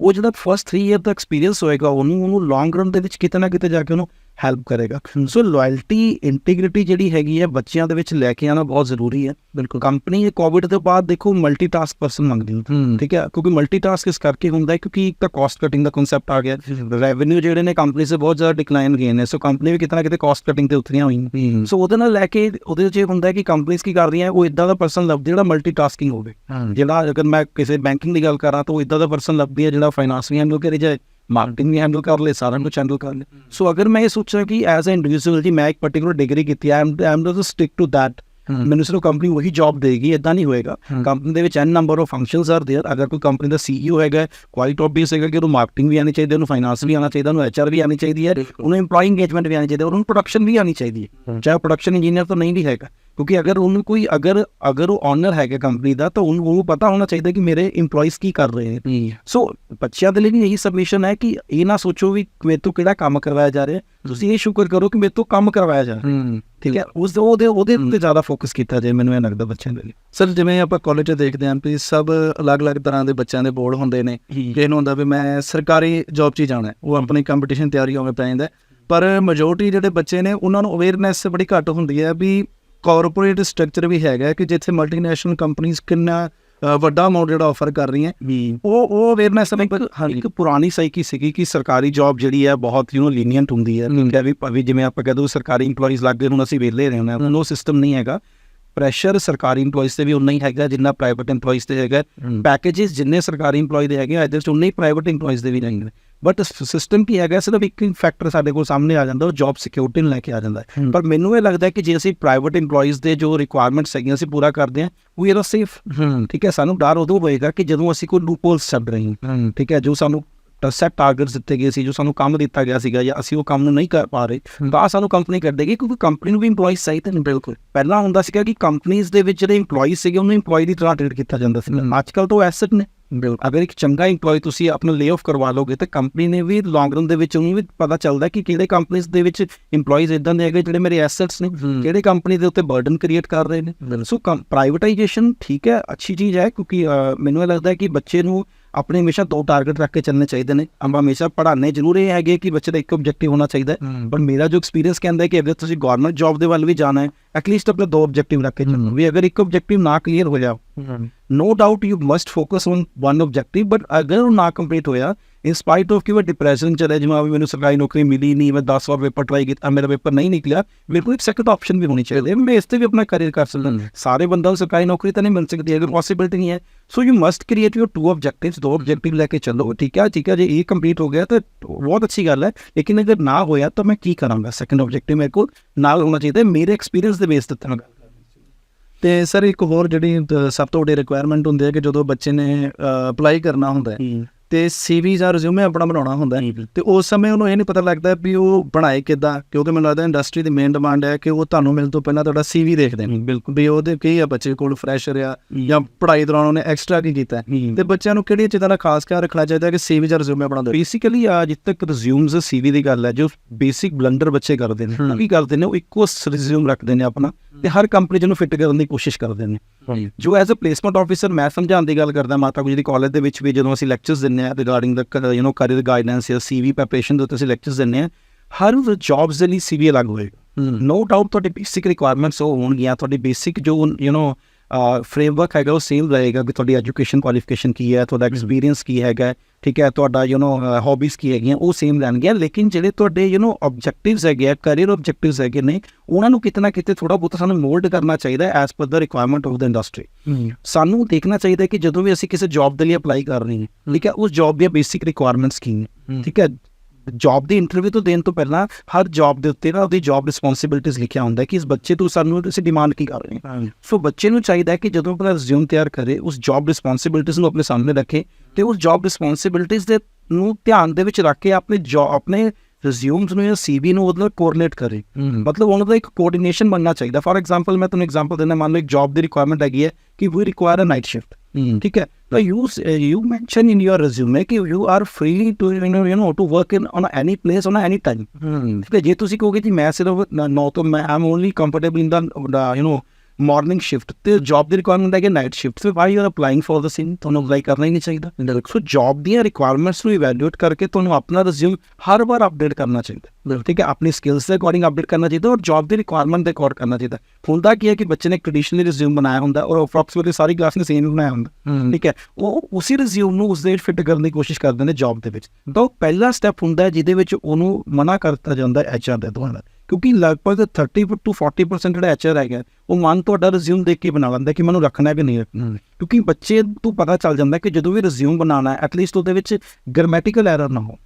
ਉਹ ਜਿਹੜਾ ਫਸਟ 3 ਇਅਰ ਦਾ ਐਕਸਪੀਰੀਅੰਸ ਹੋਏਗਾ ਉਹਨੂੰ ਉਹਨੂੰ ਲੌਂਗ ਰਨ ਦੇ ਵਿੱਚ ਕਿਤੇ ਨਾ ਕਿਤੇ ਜਾ ਕੇ ਉਹਨੂੰ ਹੈਲਪ ਕਰੇਗਾ। ਸੋ ਲਾਇਲਟੀ ਇੰਟੀਗ੍ਰਿਟੀ ਜਿਹੜੀ ਹੈਗੀ ਹੈ ਬੱਚਿਆਂ ਦੇ ਵਿੱਚ ਲੈ ਕੇ ਆਣਾ ਬਹੁਤ ਜ਼ਰੂਰੀ ਹੈ। ਬਿਲਕੁਲ। ਕੰਪਨੀ ਇਹ ਕੋਵਿਡ ਤੋਂ ਬਾਅਦ ਦੇਖੋ ਮਲਟੀਟਾਸਕ ਪਰਸਨ ਮੰਗਦੀ ਹੈ। ਠੀਕ ਹੈ? ਕਿਉਂਕਿ ਮਲਟੀਟਾਸਕ ਇਸ ਕਰਕੇ ਹੁੰਦਾ ਹੈ ਕਿਉਂਕਿ ਇੱਕ ਤਾਂ ਕਾਸਟ ਕਟਿੰਗ ਦਾ ਕਨਸੈਪਟ ਆ ਗਿਆ। ਰੈਵਨਿਊ ਜਿਹੜੇ ਨੇ ਕੰਪਨੀ ਸੇ ਬਹੁਤ ਜ਼ਿਆਦਾ ਡਿਕਲਾਈਨ ਗਏ ਨੇ। ਸੋ ਕੰਪਨੀ ਵੀ ਕਿਤੇ ਨਾ ਕਿਤੇ ਕਾਸਟ ਕਟਿੰਗ ਤੇ ਉਤਰੀਆਂ ਹੋਈਆਂ। ਸੋ ਉਹਦੇ ਨਾਲ ਲੈ ਕੇ ਉਹਦੇ 'ਚ ਇਹ ਹੁੰਦਾ ਹੈ ਕਿ ਕੰਪਨੀਆਂ ਕੀ ਕਰ ਰਹੀਆਂ ਉਹ ਇਦਾਂ ਦਾ ਪਰਸਨ ਲੱਭਦੀ ਜਿਹੜਾ ਮਲਟੀਟਾਸਕਿੰਗ ਹੋਵੇ। ਜਿਹੜਾ ਅਗਰ ਮੈਂ ਕਿਸੇ ਬੈਂਕਿੰਗ ਦੀ ਗੱਲ ਕਰਾਂ ਤਾਂ ਉਹ ਇਦਾਂ ਦਾ ਪਰਸਨ ਲੱਭਦੀ ਹੈ ਜਿਹੜਾ ਫਾਈਨਾਂਸ ਵੀ ਹੈਂਡਲ ਕਰੇ ਜਾਏ। ਮਾਰਕੀਟਿੰਗ ਵੀ ਹੈਂਡਲ ਕਰ ਲੇ ਸਾਰਾ ਕੁਝ ਹੈਂਡਲ ਕਰ ਲੇ ਸੋ ਅਗਰ ਮੈਂ ਇਹ ਸੋਚਾਂ ਕਿ ਐਜ਼ ਅ ਇੰਡੀਵਿਜੂਅਲ ਜੀ ਮੈਂ ਇੱਕ ਪਾਰਟਿਕੂਲਰ ਡਿਗਰੀ ਕੀਤੀ I am I am to stick to that
hmm.
ਮੈਨੂੰ ਸਿਰਫ ਕੰਪਨੀ ਉਹੀ ਜੌਬ ਦੇਗੀ ਇਦਾਂ ਨਹੀਂ ਹੋਏਗਾ
ਹਮ।
ਕੰਪਨੀ ਦੇ ਵਿੱਚ an number of functions are there ਅਗਰ ਕੋਈ ਕੰਪਨੀ ਦਾ ਸੀਈਓ ਹੈਗਾ ਕੁਆਲਿਟੀ ਆਫ ਹੈਗਾ ਕਿ ਉਹਨੂੰ ਮਾਰਕੀਟਿੰਗ ਵੀ ਆਣੀ ਚਾਹੀਦੀ ਹੈ ਉਹਨੂੰ ਫਾਈਨਾਂਸ ਵੀ ਆਣਾ ਚਾਹੀਦਾ ਉਹਨੂੰ ਐਚਆਰ ਵੀ ਆਣੀ ਚਾਹੀਦੀ ਹੈ
ਬਿਲਕੁਲ।
ਉਹਨੂੰ EMPLOYE engagement ਵੀ ਆਣੀ ਚਾਹੀਦੀ ਹੈ ਉਹਨੂੰ ਪ੍ਰੋਡਕਸ਼ਨ ਵੀ ਆਣੀ ਚਾਹੀਦੀ ਹੈ
ਹਮ।
ਚਾਹੇ ਪ੍ਰੋਡਕਸ਼ਨ ਇੰਜੀਨੀਅਰ ਤਾਂ ਨਹੀਂ ਵੀ ਹੈਗਾ ਕਿਉਂਕਿ ਅਗਰ ਉਹਨੂੰ ਕੋਈ ਅਗਰ ਅਗਰ ਉਹ ਓਨਰ ਹੈਗਾ ਕੰਪਨੀ ਦਾ ਤਾਂ ਉਹਨੂੰ ਉਹਨੂੰ ਪਤਾ ਹੋਣਾ ਚਾਹੀਦਾ ਕਿ ਮੇਰੇ EMPLOYEES ਕੀ ਕਰ ਰਹੇ ਨੇ। ਸੋ ਬੱਚਿਆਂ ਦੇ ਲਈ ਵੀ ਇਹੀ ਸਬਮਿਸ਼ਨ ਹੈ ਕਿ ਇਹ ਨਾ ਸੋਚੋ ਵੀ ਮੇਰੇ ਤੋਂ ਕਿਹੜਾ ਕੰਮ ਕਰਵਾਇਆ ਜਾ ਰਿਹਾ। ਤੁਸੀਂ ਇਹ ਸ਼ੁਕਰ ਕਰੋ ਕਿ ਮੇਰੇ ਤੋਂ ਕੰਮ ਕਰਵਾਇਆ ਜਾ ਰਿਹਾ। ਠੀਕ ਹੈ? ਉਸ ਉਹਦੇ ਉਹਦੇ ਉੱਤੇ ਜ਼ਿਆਦਾ ਫੋਕਸ ਕੀਤਾ ਜਾਏ ਮੈਨੂੰ ਇਹ ਲੱਗਦਾ ਬੱਚਿਆਂ ਦੇ ਲਈ।
ਸਰ ਜਿਵੇਂ ਆਪਾਂ ਕਾਲਜ 'ਚ ਦੇਖਦੇ ਹਾਂ ਵੀ ਸਭ ਅਲੱਗ-ਅਲੱਗ ਤਰ੍ਹਾਂ ਦੇ ਬੱਚਿਆਂ ਦੇ ਬੋਰਡ ਹੁੰਦੇ ਨੇ। ਕਿਸੇ ਨੂੰ ਹੁੰਦਾ ਵੀ ਮੈਂ ਸਰਕਾਰੀ ਜੌਬ 'ਚ ਹੀ ਜਾਣਾ ਹੈ। ਉਹ ਆਪਣੀ ਕੰਪੀਟੀਸ਼ਨ ਤਿਆਰੀ ਹੋਵੇ ਪੈ ਜਾਂਦਾ। ਪਰ ਮੈਜੋਰਟੀ ਜਿਹੜੇ ਬੱਚੇ ਨੇ ਉਹਨਾਂ ਨੂੰ ਅਵੇਅਰਨੈਸ ਬੜੀ ਘੱਟ ਹੁੰਦੀ ਹੈ ਵੀ ਕਾਰਪੋਰੇਟ ਸਟਰਕਚਰ ਵੀ ਹੈਗਾ ਕਿ ਜਿੱਥੇ ਮਲਟੀਨੈਸ਼ਨਲ ਕੰਪਨੀਆਂ ਕਿੰਨਾ ਵੱਡਾ ਅਮਾਉਂਟ ਜਿਹੜਾ ਆਫਰ ਕਰ ਰਹੀਆਂ। ਉਹ ਉਹ ਅਵੇਅਰਨੈਸ
ਇੱਕ ਪੁਰਾਣੀ ਸਾਈਕੀ ਸੀਗੀ ਕਿ ਸਰਕਾਰੀ ਜੌਬ ਜਿਹੜੀ ਹੈ ਬਹੁਤ ਯੂ نو ਲੀਨੀਅੰਟ ਹੁੰਦੀ ਹੈ। ਕਿ ਵੀ ਭਾਵੇਂ ਜਿਵੇਂ ਆਪਾਂ ਕਹਦੇ ਸਰਕਾਰੀ EMPLOYEES ਲੱਗਦੇ ਹੁਣ ਅਸੀਂ ਵੇਲੇ ਰਹੇ ਹਾਂ ਉਹ ਸਿਸਟਮ ਨਹੀਂ ਹੈਗਾ। ਪ੍ਰੈਸ਼ਰ ਸਰਕਾਰੀ EMPLOYEES ਤੇ ਵੀ ਉਨਾ ਹੀ ਹੈਗਾ ਜਿੰਨਾ ਪ੍ਰਾਈਵੇਟ EMPLOYEES ਤੇ ਹੈਗਾ। ਪੈਕੇजेस ਜਿੰਨੇ ਸਰਕਾਰੀ EMPLOYEE ਦੇ ਹੈਗੇ ਅਦਰ ਚ ਹੀ ਪ੍ਰਾਈਵੇਟ EMPLOYEES ਦੇ ਵੀ ਰਹਿੰਦੇ ਬਟ ਸਿਸਟਮ ਕੀ ਹੈਗਾ ਸਿਰਫ ਇੱਕ ਫੈਕਟਰ ਸਾਡੇ ਕੋਲ ਸਾਹਮਣੇ ਆ ਜਾਂਦਾ ਉਹ ਜੌਬ ਸਿਕਿਉਰਿਟੀ ਨੂੰ ਲੈ ਕੇ ਆ ਜਾਂਦਾ। ਪਰ ਮੈਨੂੰ ਇਹ ਲੱਗਦਾ ਕਿ ਜੇ ਅਸੀਂ ਪ੍ਰਾਈਵੇਟ EMPLOYEES ਦੇ ਜੋ ਰਿਕੁਆਇਰਮੈਂਟਸ ਹੈਗੀਆਂ ਅਸੀਂ ਪੂਰਾ ਕਰਦੇ ਹਾਂ ਵੀ ਆਰ ਸੇਫ ਠੀਕ ਹੈ ਸਾਨੂੰ ਡਰ ਉਦੋਂ ਹੋਏਗਾ ਕਿ ਜਦੋਂ ਅਸੀਂ ਕੋਈ ਲੂਪਹੋਲਸ ਛੱਡ ਰਹੇ ਹਾਂ। ਠੀਕ ਹੈ ਜੋ ਸਾਨੂੰ ਸੈਟ ਟਾਰਗੇਟਸ ਦਿੱਤੇ ਗਏ ਸੀ ਜੋ ਸਾਨੂੰ ਕੰਮ ਦਿੱਤਾ ਗਿਆ ਸੀਗਾ ਜਾਂ ਅਸੀਂ ਉਹ ਕੰਮ ਨੂੰ ਨਹੀਂ ਕਰ ਪਾ ਰਹੇ ਤਾਂ ਸਾਨੂੰ ਕੰਪਨੀ ਕਰ ਦੇਗੀ ਕਿਉਂਕਿ ਕੰਪਨੀ ਨੂੰ ਵੀ EMPLOYEES ਚਾਹੀਦੇ ਨੇ ਬਿਲਕੁਲ। ਪਹਿਲਾਂ ਹੁੰਦਾ ਸੀਗਾ ਕਿ ਕੰਪਨੀਆਂ ਦੇ ਵਿੱਚ ਜਿਹੜੇ EMPLOYEES ਸੀਗੇ ਉਹਨੂੰ EMPLOYEE ਦੀ ਤਰ੍ਹਾਂ ਟ੍ਰੀਟ ਕੀਤਾ ਜਾਂਦਾ ਸੀ। ਅੱਜ ਕੱਲ ਤਾਂ ਐਸੈਟ ਨੇ।
ਬਿਲਕੁਲ।
ਅਗਰ ਇੱਕ ਚੰਗਾ EMPLOYEE ਤੁਸੀਂ ਆਪਣਾ ਲੇ ਆਫ ਕਰਵਾ ਲੋਗੇ ਤਾਂ ਕੰਪਨੀ ਨੇ ਵੀ ਲੌਂਗ ਰਨ ਦੇ ਵਿੱਚ ਉਹਨੂੰ ਵੀ ਪਤਾ ਚੱਲਦਾ ਕਿ ਕਿਹੜੇ ਕੰਪਨੀਆਂ ਦੇ ਵਿੱਚ EMPLOYEES ਇਦਾਂ ਦੇ ਹੈਗੇ ਜਿਹੜੇ ਮੇਰੇ ਐਸੈਟਸ ਨੇ। ਕਿਹੜੇ ਕੰਪਨੀ ਦੇ ਉੱਤੇ ਬਰਡਨ ਕ੍ਰੀਏਟ ਕਰ ਰਹੇ ਨੇ। ਸੋ ਪ੍ਰਾਈਵੇਟਾਈਜੇਸ਼ਨ ਠੀਕ ਹੈ ਅੱਛੀ ਚੀਜ਼ ਹੈ ਕਿਉਂਕਿ ਮੈਨੂੰ ਲੱਗਦਾ ਹੈ ਕਿ ਬੱਚੇ ਨੂੰ ਆਪਣੇ ਹਮੇਸ਼ਾ ਦੋ ਟਾਰਗੇਟ ਰੱਖ ਕੇ ਚੱਲਣੇ ਚਾਹੀਦੇ ਨੇ ਆਪਾਂ ਹਮੇਸ਼ਾ ਪੜ੍ਹਾਣੇ ਜ਼ਰੂਰ ਇਹ ਹੈਗੇ ਕਿ ਬੱਚੇ ਦਾ ਇੱਕ ਆਬਜੈਕਟਿਵ ਹੋਣਾ ਚਾਹੀਦਾ। ਪਰ ਮੇਰਾ ਜੋ ਐਕਸਪੀਰੀਅੰਸ ਕਹਿੰਦਾ ਹੈ ਕਿ ਅਗਰ ਤੁਸੀਂ ਗਵਰਨਮੈਂਟ ਜੌਬ ਦੇ ਵੱਲ ਵੀ ਜਾਣਾ ਹੈ ਐਟਲੀਸਟ ਆਪਣੇ ਦੋ ਆਬਜੈਕਟਿਵ ਰੱਖ ਕੇ ਚੱਲੋ। ਵੀ ਅਗਰ ਇੱਕ ਆਬਜੈਕਟਿਵ ਨਾ ਕਲੀਅਰ ਹੋ ਜਾ no doubt you must focus on one objective but ਅਗਰ ਉਹ ਨਾ ਕੰਪਲੀਟ ਹੋਇਆ in spite of ਕਿ ਉਹ ਡਿਪਰੈਸ਼ਨ ਚਲੇ ਜਾਵਾਂ, ਵੀ ਮੈਨੂੰ ਸਰਕਾਰੀ ਨੌਕਰੀ ਮਿਲੀ ਨਹੀਂ, ਮੈਂ 10 ਵਾਰ ਪੇਪਰ ਟਰਾਈ ਕੀਤਾ, ਮੇਰਾ ਪੇਪਰ ਨਹੀਂ ਨਿਕਲਿਆ, ਮੇਰੇ ਕੋਲ ਇੱਕ ਸੈਕੰਡ ਆਪਸ਼ਨ ਵੀ ਹੋਣੀ ਚਾਹੀਦੀ ਹੈ। ਮੈਂ ਇਸ ਤੇ ਵੀ ਆਪਣਾ ਕੈਰੀਅਰ ਕਰ ਸਕਦਾ
ਹਮ।
ਸਾਰੇ ਬੰਦਿਆਂ ਨੂੰ ਸਰਕਾਰੀ ਨੌਕਰੀ ਤਾਂ ਨਹੀਂ ਮਿਲ ਸਕਦੀ, ਅਗਰ ਪੋਸਿਬਿਲਿਟੀ ਨਹੀਂ ਹੈ। So you must create your two objectives ਦੋ ਆਬਜੈਕਟਿਵ ਲੈ ਕੇ ਚੱਲੋ, ਠੀਕ ਹੈ? ਠੀਕ ਹੈ ਜੇ, ਇਹ ਕੰਪਲੀਟ ਹੋ ਗਿਆ, ਤਾਂ ਬਹੁਤ ਅੱਛੀ ਗੱਲ ਹੈ। ਲੇਕਿਨ ਅਗਰ ਨਾ ਹੋਇਆ, ਤਾਂ ਮੈਂ ਕੀ ਕਰਾਂਗਾ? ਸੈਕੰਡ ਆਬਜੈਕਟਿਵ ਮੇਰੇ ਕੋਲ ਨਾਲ ਹੋਣਾ ਚਾਹੀਦਾ ਮੇਰੇ ਐਕਸਪੀਰੀਅੰਸ ਦੇ ਬੇਸ ਤੇ ਤਾਂ
ਤੇ ਸਰ ਇੱਕ ਹੋਰ ਜਿਹੜੀ ਸਭ ਤੋਂ ਵੱਡੀ ਰਿਕੁਆਇਰਮੈਂਟ ਹੁੰਦੀ ਹੈ ਕਿ ਜਦੋਂ ਬੱਚੇ ਨੇ ਅਪਲਾਈ ਕਰਨਾ ਹੁੰਦਾ ਹੈ। ਤੇ ਸੀਵੀ ਜਾਂ ਰਿਜ਼ਿਊਮੇ ਆਪਣਾ ਬਣਾਉਣਾ ਹੁੰਦਾ। ਤੇ ਉਸ ਸਮੇਂ ਉਹਨੂੰ ਇਹ ਨਹੀਂ ਪਤਾ ਲੱਗਦਾ ਵੀ ਉਹ ਬਣਾਏ ਕਿੱਦਾਂ ਕਿਉਂਕਿ ਮੈਨੂੰ ਲੱਗਦਾ ਇੰਡਸਟਰੀ ਦੀ ਮੇਨ ਡਿਮਾਂਡ ਹੈ ਕਿ ਉਹ ਤੁਹਾਨੂੰ ਮਿਲਣ ਤੋਂ ਪਹਿਲਾਂ ਤੁਹਾਡਾ ਸੀਵੀ ਦੇਖਦੇ ਨੇ
ਬਿਲਕੁਲ
ਵੀ ਉਹਦੇ ਕੀ ਆ ਬੱਚੇ ਕੋਲ ਫਰੈਸ਼ਰ ਆ। ਜਾਂ ਪੜ੍ਹਾਈ ਦੌਰਾਨ ਉਹਨੇ ਐਕਸਟਰਾ ਕੀ ਕੀਤਾ। ਤੇ ਬੱਚਿਆਂ ਨੂੰ ਕਿਹੜੀ ਚੀਜ਼ਾਂ ਦਾ ਖਾਸ ਖਿਆਲ ਰੱਖਣਾ ਚਾਹੀਦਾ ਹੈ ਕਿ ਸੀਵੀ ਜਾਂ ਰਿਜ਼ਿਊਮੇ ਬਣਾਉਂਦੇ ਹੋਏ?
ਬੇਸਿਕਲੀ ਆ ਜਿੱਦ ਤੱਕ ਰਿਜ਼ਿਊਮਸ ਸੀਵੀ ਦੀ ਗੱਲ ਹੈ ਜੋ ਬੇਸਿਕ ਬਲੰਡਰ ਬੱਚੇ ਕਰਦੇ ਨੇ ਕੀ ਕਰਦੇ ਨੇ ਉਹ ਇੱਕੋ ਰਿਜ਼ਿਊਮ ਰੱਖਦੇ ਨੇ ਆਪਣਾ ਤੇ ਹਰ ਕੰਪਨੀ ਜਿਹਨੂੰ ਫਿੱਟ ਕਰਨ ਦੀ ਕੋਸ਼ਿਸ਼ ਕਰਦੇ ਨੇ ਜੋ ਐਜ਼ ਅ ਪਲੇਸਮੈਂਟ ਆਫੀਸਰ ਮੈਂ ਸਮਝਾਉਣ ਦੀ ਗੱਲ ਕਰਦਾ ਮਾਤਾ ਗੁਜਰੀ ਕਾਲਜ ਦੇ ਵਿੱਚ ਵੀ ਜਦੋਂ ਅਸੀਂ ਲੈਕਚਰਸ ਦਿੰਨੇ ਆ regarding the you know career guidance ਜਾਂ ਸੀਵੀ ਪ੍ਰੈਪਰੇਸ਼ਨ ਦੇ ਉੱਤੇ ਅਸੀਂ ਲੈਕਚਰਸ ਦਿੰਨੇ ਆ ਹਰ ਜੌਬਸ ਦੇ ਲਈ ਸੀਵੀ ਅਲੱਗ ਹੋਏਗਾ
ਹੂੰ।
ਨੋ ਡਾਊਟ ਤੁਹਾਡੇ ਬੇਸਿਕ ਰਿਕੁਆਇਰਮੈਂਟਸ ਉਹ ਹੋਣਗੀਆਂ ਤੁਹਾਡੀ ਬੇਸਿਕ ਜੋ ਯੂ نو ਫਰੇਮਵਰਕ ਹੈਗਾ ਉਹ ਸੇਮ ਰਹੇਗਾ ਕਿ ਤੁਹਾਡੀ ਐਜੂਕੇਸ਼ਨ ਕੁਆਲੀਫਿਕੇਸ਼ਨ ਕੀ ਹੈ ਤੁਹਾਡਾ ਐਕਸਪੀਰੀਅੰਸ ਕੀ ਹੈਗਾ ਠੀਕ ਹੈ ਤੁਹਾਡਾ ਯੂ نو ਹੌਬੀਜ਼ ਕੀ ਹੈਗੀਆਂ ਉਹ ਸੇਮ ਰਹਿਣਗੀਆਂ ਲੇਕਿਨ ਜਿਹੜੇ ਤੁਹਾਡੇ ਯੂ نو ਆਬਜੈਕਟਿਵਸ ਹੈਗੇ ਆ ਕੈਰੀਅਰ ਆਬਜੈਕਟਿਵਸ ਹੈਗੇ ਨੇ ਉਹਨਾਂ ਨੂੰ ਕਿਤੇ ਨਾ ਕਿਤੇ ਥੋੜਾ ਬਹੁਤ ਸਾਨੂੰ ਮੋਲਡ ਕਰਨਾ ਚਾਹੀਦਾ ਹੈ as per the requirement of the industry ਸਾਨੂੰ ਦੇਖਣਾ ਚਾਹੀਦਾ ਹੈ ਕਿ ਜਦੋਂ ਵੀ ਅਸੀਂ ਕਿਸੇ ਜੌਬ ਦੇ ਲਈ ਅਪਲਾਈ ਕਰ ਰਹੇ ਹਾਂ ਠੀਕ ਹੈ ਉਸ ਜੌਬ ਦੀਆਂ ਬੇਸਿਕ ਰਿਕੁਆਇਰਮੈਂਟਸ ਕੀ ਨੇ
ਹਮ।
ਠੀਕ ਹੈ ਜੌਬ ਦੀ ਇੰਟਰਵਿਊ ਤੋਂ ਦੇਣ ਤੋਂ ਪਹਿਲਾਂ ਹਰ ਜੌਬ ਦੇ ਉੱਤੇ ਨਾ ਉਹਦੀ ਜੌਬ ਰਿਸਪੌਂਸਿਬਿਲਟੀਜ਼ ਲਿਖਿਆ ਹੁੰਦਾ ਕਿ ਇਸ ਬੱਚੇ ਤੋਂ ਸਾਨੂੰ ਅਸੀਂ ਡਿਮਾਂਡ ਕੀ ਕਰ ਰਹੇ ਹਾਂ। ਸੋ ਬੱਚੇ ਨੂੰ ਚਾਹੀਦਾ ਹੈ ਕਿ ਜਦੋਂ ਆਪਣਾ ਰਿਜ਼ਿਊਮ ਤਿਆਰ ਕਰੇ ਉਸ ਜੌਬ ਰਿਸਪੌਂਸਿਬਿਲਟੀਜ਼ ਨੂੰ ਆਪਣੇ ਸਾਹਮਣੇ ਰੱਖੇ ਤੇ ਉਸ ਜੌਬ ਰਿਸਪੌਂਸਿਬਿਲਟੀਜ਼ ਦੇ ਨੂੰ ਧਿਆਨ ਦੇ ਵਿੱਚ ਰੱਖ ਕੇ ਆਪਣੇ ਜੌਬ ਆਪਣੇ ਰਿਜ਼ਿਊਮਸ ਨੂੰ ਜਾਂ ਸੀਵੀ ਨੂੰ ਉਹਦੇ ਨਾਲ ਕੋਆਰਡੀਨੇਟ ਕਰੇ। ਮਤਲਬ ਉਹਨਾਂ ਦਾ ਇੱਕ ਕੋਆਰਡੀਨੇਸ਼ਨ ਬਣਨਾ ਚਾਹੀਦਾ। ਫॉर ਐਗਜ਼ਾਮਪਲ ਮੈਂ ਤੁਹਾਨੂੰ ਐਗਜ਼ਾਮਪਲ ਦਿੰਦਾ ਮੰਨ ਲਓ ਇੱਕ ਜੌਬ ਦੀ ਰਿਕੁਆਇਰਮੈਂਟ ਹੈਗੀ ਹੈ ਕਿ we require a night shift Hmm. ठीक है? now you you mention in your resume कि you are free to you know you know to work in on any place on any time. Hmm. ठीक है? जे ਤੁਸੀਂ ਕਹੋਗੇ ਕਿ ਮੈਂ ਸਿਰਫ ਨੌ ਤੋਂ ਮੈਂ am only comfortable in the you morning shift ਤੇ ਜੌਬ ਦੀ ਰਿਕੁਆਇਰਮੈਂਟ ਹੈ ਕਿ ਨਾਈਟ ਸ਼ਿਫਟ ਤੇ why you are applying for the same ਤੁਹਾਨੂੰ ਅਪਲਾਈ ਕਰਨਾ ਹੀ ਨਹੀਂ ਚਾਹੀਦਾ। ਸੋ ਜੌਬ ਦੀਆਂ ਰਿਕੁਆਇਰਮੈਂਟਸ ਨੂੰ ਇਵੈਲੂਏਟ ਕਰਕੇ ਤੁਹਾਨੂੰ ਆਪਣਾ ਰਿਜ਼ਿਊਮ ਹਰ ਵਾਰ ਅਪਡੇਟ ਕਰਨਾ ਚਾਹੀਦਾ। ਠੀਕ ਹੈ? ਆਪਣੀ ਸਕਿੱਲਸ ਦੇ ਅਕੋਰਡਿੰਗ ਅਪਡੇਟ ਕਰਨਾ ਚਾਹੀਦਾ ਔਰ ਜੌਬ ਦੀ ਰਿਕੁਆਇਰਮੈਂਟ ਦੇ ਅਕੋਰਡ ਕਰਨਾ ਚਾਹੀਦਾ। ਹੁੰਦਾ ਕੀ ਹੈ ਕਿ ਬੱਚੇ ਨੇ ਟ੍ਰੈਡੀਸ਼ਨਲੀ ਰਿਜ਼ਿਊਮ ਬਣਾਇਆ ਹੁੰਦਾ ਔਰ ਅਪਰੋਕਸੀਮੇਟਲੀ ਸਾਰੀ ਕਲਾਸ ਨੇ ਸੇਮ ਬਣਾਇਆ ਹੁੰਦਾ। ਠੀਕ ਹੈ? ਉਹ ਉਸੇ ਰਿਜ਼ਿਊਮ ਨੂੰ ਉਸ ਦੇ ਫਿੱਟ ਕਰਨ ਦੀ ਕੋਸ਼ਿਸ਼ ਕਰਦੇ ਨੇ ਜੌਬ ਦੇ ਵਿੱਚ। ਤਾਂ ਪਹਿਲਾ ਸਟੈਪ ਹੁੰਦਾ ਹੈ ਜਿਹਦੇ ਵਿੱਚ ਉਹਨੂੰ ਮਨਾ ਕਰਤਾ ਜਾਂਦਾ ਹੈ ਐਚਆਰ ਦੇ ਦੁਆਰਾ। ਕਿਉਂਕਿ ਲਗਭਗ 30 ਟੂ 40% ਜਿਹੜਾ ਐਚਆਰ ਹੈਗਾ ਉਹ ਮਨ ਤੁਹਾਡਾ ਰਿਜ਼ਿਊਮ ਦੇਖ ਕੇ ਬਣਾ ਲੈਂਦਾ ਕਿ ਮੈਨੂੰ ਰੱਖਣਾ ਹੈ ਕਿ ਨਹੀਂ ਰੱਖਣਾ ਕਿਉਂਕਿ ਬੱਚੇ ਤੋਂ ਪਤਾ ਚੱਲ ਜਾਂਦਾ ਕਿ ਜਦੋਂ ਵੀ ਰਿਜ਼ਿਊਮ ਬਣਾਉਣਾ ਹੈ ਐਟਲੀਸਟ ਉਹਦੇ ਵਿੱਚ ਗ੍ਰਾਮੈਟੀਕਲ ਐਰਰ ਨਾ ਹੋ।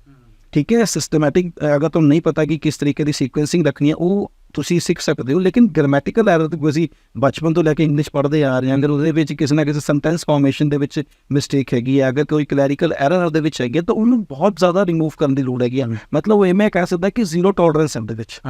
ਠੀਕ ਹੈ ਸਿਸਟਮੈਟਿਕ ਅਗਰ ਤੁਹਾਨੂੰ ਨਹੀਂ ਪਤਾ ਕਿ ਕਿਸ ਤਰੀਕੇ ਦੀ ਸੀਕੁਐਂਸਿੰਗ ਰੱਖਣੀ ਹੈ ਉਹ ਤੁਸੀਂ ਸਿੱਖ ਸਕਦੇ ਹੋ ਲੇਕਿਨ ਗ੍ਰਾਮੈਟੀਕਲ ਐਰਰ ਤੇ ਅਸੀਂ ਬਚਪਨ ਤੋਂ ਲੈ ਕੇ ਇੰਗਲਿਸ਼ ਪੜ੍ਹਦੇ ਆ ਰਹੇ ਹਾਂ। ਅਗਰ ਉਹਦੇ ਵਿੱਚ ਕਿਸੇ ਨਾ ਕਿਸੇ ਸੈਂਟੈਂਸ ਫਾਰਮੇਸ਼ਨ ਦੇ ਵਿੱਚ ਮਿਸਟੇਕ ਹੈਗੀ ਹੈ ਅਗਰ ਕੋਈ ਕਲੈਰੀਕਲ ਐਰਰ ਉਹਦੇ ਵਿੱਚ ਹੈਗੀ ਹੈ, ਤਾਂ ਉਹਨੂੰ ਬਹੁਤ ਜ਼ਿਆਦਾ ਰਿਮੂਵ ਕਰਨ ਦੀ ਲੋੜ ਹੈਗੀ ਆ। ਮਤਲਬ ਉਹ ਇਹ ਮੈਂ ਕਹਿ ਸਕਦਾ ਕਿ ਜ਼ੀਰੋ ਟੋਲਰੈਂਸ ਹੈ ਉਹਦੇ ਵਿੱਚ।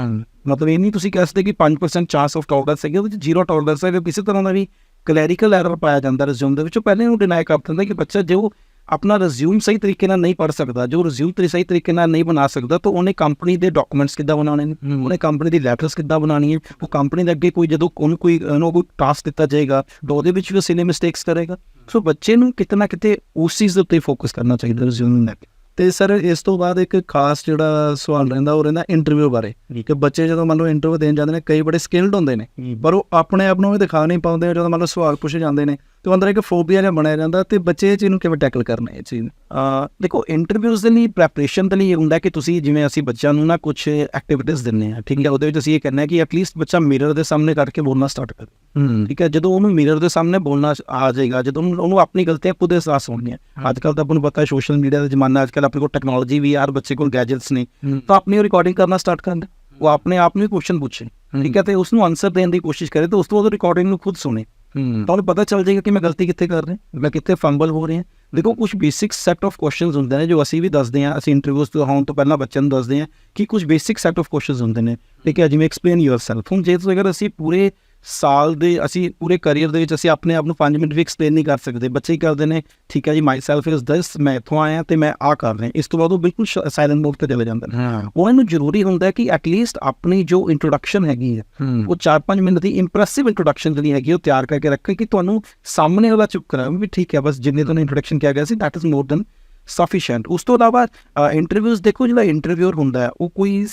ਮਤਲਬ ਇਹ ਨਹੀਂ ਤੁਸੀਂ ਕਹਿ ਸਕਦੇ ਕਿ 5% ਚਾਂਸ ਆਫ ਟੋਲਰੈਂਸ ਹੈਗੀ ਉਹਦੇ ਵਿੱਚ ਜ਼ੀਰੋ ਟੋਲਰੈਂਸ ਹੈ। ਕਿਸੇ ਤਰ੍ਹਾਂ ਦਾ ਵੀ ਕਲੈਰੀਕਲ ਐਰਰ ਪਾਇਆ ਜਾਂਦਾ ਰਿਜ਼ਿਊਮ ਦੇ ਵਿੱਚ ਉਹ ਪਹਿਲੇ ਨੂੰ ਡਿਨਾਈ ਕਰ ਦਿੰਦਾ ਕਿ ਬੱਚਾ ਜੋ ਆਪਣਾ ਰਿਜ਼ਿਊਮ ਸਹੀ ਤਰੀਕੇ ਨਾਲ ਨਹੀਂ ਪੜ੍ਹ ਸਕਦਾ ਜੋ ਰਿਜ਼ਿਊਮ ਤੇ ਸਹੀ ਤਰੀਕੇ ਨਾਲ ਨਹੀਂ ਬਣਾ ਸਕਦਾ ਤਾਂ ਉਹਨੇ ਕੰਪਨੀ ਦੇ ਡਾਕੂਮੈਂਟਸ ਕਿੱਦਾਂ ਬਣਾਉਣੇ ਨੇ। ਉਹਨੇ ਕੰਪਨੀ ਦੀ ਲੈਟਰਸ ਕਿੱਦਾਂ ਬਣਾਉਣੀ ਹੈ? ਉਹ ਕੰਪਨੀ ਦੇ ਅੱਗੇ ਕੋਈ ਜਦੋਂ ਉਹਨੂੰ ਕੋਈ ਉਹਨੂੰ ਕੋਈ ਟਾਸਕ ਦਿੱਤਾ ਜਾਏਗਾ ਤਾਂ ਉਹਦੇ ਵਿੱਚ ਵੀ ਸਿਲੇ ਮਿਸਟੇਕਸ ਕਰੇਗਾ। ਸੋ ਬੱਚੇ ਨੂੰ ਕਿਤੇ ਨਾ ਕਿਤੇ ਉਸ ਚੀਜ਼ ਦੇ ਉੱਤੇ ਫੋਕਸ ਕਰਨਾ ਚਾਹੀਦਾ ਰਿਜ਼ਿਊਮ ਨੂੰ ਲੈ ਕੇ। ਤੇ ਸਰ ਇਸ ਤੋਂ ਬਾਅਦ ਇੱਕ ਖਾਸ ਜਿਹੜਾ ਸਵਾਲ ਰਹਿੰਦਾ ਉਹ ਰਹਿੰਦਾ ਇੰਟਰਵਿਊ ਬਾਰੇ। ਕਿ ਬੱਚੇ ਜਦੋਂ ਮੰਨ ਲਓ ਇੰਟਰਵਿਊ ਦੇਣ ਜਾਂਦੇ ਨੇ ਕਈ ਬੜੇ ਸਕਿਲਡ ਹੁੰਦੇ ਨੇ ਪਰ ਉਹ ਆਪਣੇ ਆਪ ਨੂੰ ਵੀ ਦਿਖਾ ਨਹੀਂ ਪਾਉਂਦੇ ਜਦੋਂ ਮੰਨ ਲਓ ਸਵਾਲ ਪੁੱਛੇ ਜਾਂਦੇ ਨੇ ਤੇ ਅੰਦਰ ਇੱਕ ਫੋਬੀਆ ਜਿਹਾ ਬਣਿਆ ਜਾਂਦਾ ਤੇ ਬੱਚੇ ਇਹ ਚੀਜ਼ ਨੂੰ ਕਿਵੇਂ ਟੈਕਲ ਕਰਨਾ ਇਹ ਚੀਜ਼? ਆ ਦੇਖੋ ਇੰਟਰਵਿਊਜ਼ ਦੇ ਲਈ ਪ੍ਰੈਪਰੇਸ਼ਨ ਦੇ ਲਈ ਇਹ ਹੁੰਦਾ ਕਿ ਤੁਸੀਂ ਜਿਵੇਂ ਅਸੀਂ ਬੱਚਿਆਂ ਨੂੰ ਨਾ ਕੁਝ ਐਕਟੀਵਿਟੀਜ਼ ਦਿੰਨੇ ਆ ਠੀਕ ਹੈ ਉਹਦੇ ਵਿੱਚ ਅਸੀਂ ਇਹ ਕਹਿੰਦੇ ਆ ਕਿ ਐਟਲੀਸਟ ਬੱਚਾ ਮਿਰਰ ਦੇ ਸਾਹਮਣੇ ਕਰਕੇ ਬੋਲਣਾ ਸਟਾਰਟ ਕਰੇ। ਠੀਕ ਹੈ ਜਦੋਂ ਉਹਨੂੰ ਮਿਰਰ ਦੇ ਸਾਹਮਣੇ ਬੋਲਣਾ ਆ ਜਾਏਗਾ ਜਦੋਂ ਉਹਨੂੰ ਆਪਣੀ ਗਲਤੀਆਂ ਖੁਦ ਅਹਿਸਾਸ ਹੋਣਗੀਆਂ। ਅੱਜ ਕੱਲ ਤਾਂ ਆਪਾਂ ਨੂੰ ਪਤਾ ਹੈ ਸੋਸ਼ਲ ਮੀਡੀਆ ਦਾ ਜ਼ਮਾਨਾ ਅੱਜ ਕੱਲ ਆਪਣੇ ਕੋਲ ਟੈਕਨੋਲੋਜੀ ਵੀ ਯਾਰ ਬੱਚੇ ਕੋਲ ਗੈਜਟਸ ਨੇ। ਤਾਂ ਆਪਣੀ ਰਿਕਾਰਡਿੰਗ ਕਰਨਾ ਸਟਾਰਟ ਕਰਨ ਉਹ ਆਪਣੇ ਆਪ ਨੂੰ ਕੁਐਸਚਨ ਪੁੱਛੇ। ਠੀਕ ਹੈ ਤੇ ਉਸ ਨੂੰ ਆਨਸਰ ਦੇਣ ਦੀ ਕੋਸ਼ਿਸ਼ ਕਰੇ ਤੇ ਉਸ ਤੋਂ ਬਾਅਦ ਰਿਕਾਰਡਿੰਗ ਨੂੰ ਖੁਦ ਸੁਣੇ। ਤੁਹਾਨੂੰ ਪਤਾ ਚੱਲ ਜਾਏਗਾ ਕਿ ਮੈਂ ਗਲਤੀ ਕਿੱਥੇ ਕਰ ਰਿਹਾ, ਮੈਂ ਕਿੱਥੇ ਫੰਬਲ ਹੋ ਰਿਹਾ। ਦੇਖੋ ਕੁਝ ਬੇਸਿਕ ਸੈਟ ਆਫ ਕੁਐਸਚਨਸ ਹੁੰਦੇ ਨੇ ਜੋ ਅਸੀਂ ਵੀ ਦੱਸਦੇ ਹਾਂ, ਅਸੀਂ ਇੰਟਰਵਿਊਜ਼ ਤੋਂ ਹੋਣ ਤੋਂ ਪਹਿਲਾਂ ਬੱਚਿਆਂ ਨੂੰ ਦੱਸਦੇ ਹਾਂ ਕਿ ਕੁਝ ਬੇਸਿਕ ਸੈਟ ਆਫ ਕੁਐਸਚਨਸ ਹੁੰਦੇ ਨੇ। ਠੀਕ ਹੈ, ਜਿਵੇਂ ਐਕਸਪਲੇਨ ਯੋਰਸੈਲਫ ਹੁਣ ਜੇ ਤੁਸੀਂ ਅਗਰ ਅਸੀਂ ਪੂਰੇ ਸਾਲ ਦੇ ਅਸੀਂ ਪੂਰੇ ਕੈਰੀਅਰ ਦੇ ਵਿੱਚ ਅਸੀਂ ਆਪਣੇ ਆਪ ਨੂੰ 5 ਮਿੰਟ ਵੀ ਐਕਸਪਲੇਨ ਨਹੀਂ ਕਰ ਸਕਦੇ। ਬੱਚੇ ਹੀ ਕਰਦੇ ਨੇ? ਠੀਕ ਹੈ ਜੀ ਮਾਈ ਸੈਲਫ ਇਜ਼ ਦਿਸ ਮੈਂ ਇੱਥੋਂ ਆਇਆ ਤੇ ਮੈਂ ਆ ਕਰ ਰਿਹਾ। ਇਸ ਤੋਂ ਬਾਅਦ ਉਹ ਬਿਲਕੁਲ ਸਾਇਲੈਂਟ ਮੋਡ ਤੇ ਚਲੇ ਜਾਂਦੇ ਨੇ। ਉਹਨਾਂ ਨੂੰ ਜ਼ਰੂਰੀ ਹੁੰਦਾ ਕਿ ਐਟਲੀਸਟ ਆਪਣੀ ਜੋ ਇੰਟਰੋਡਕਸ਼ਨ ਹੈਗੀ ਹੈ ਉਹ 4-5 ਮਿੰਟ ਦੀ ਇੰਪ੍ਰੈਸਿਵ ਇੰਟਰੋਡਕਸ਼ਨ ਜਿਹੜੀ ਹੈਗੀ ਉਹ ਤਿਆਰ ਕਰਕੇ ਰੱਖੇ ਕਿ ਤੁਹਾਨੂੰ ਸਾਹਮਣੇ ਉਹਦਾ ਚੁੱਕ ਕਰਾਂ ਵੀ ਠੀਕ ਹੈ ਬਸ ਜਿੰਨੇ ਤੁਹਾਨੂੰ ਇੰਟਰੋਡਕਸ਼ਨ ਕਿਹਾ ਗਿਆ ਸੀ that is more than sufficient ਉਸ ਤੋਂ ਇਲਾਵਾ ਇੰਟਰਵਿਊਜ਼ ਦੇਖੋ ਜਿਹੜਾ ਇੰਟਰਵਿਊਅਰ ਹੁੰਦਾ ਹੈ ਉਹ ਕੋਈ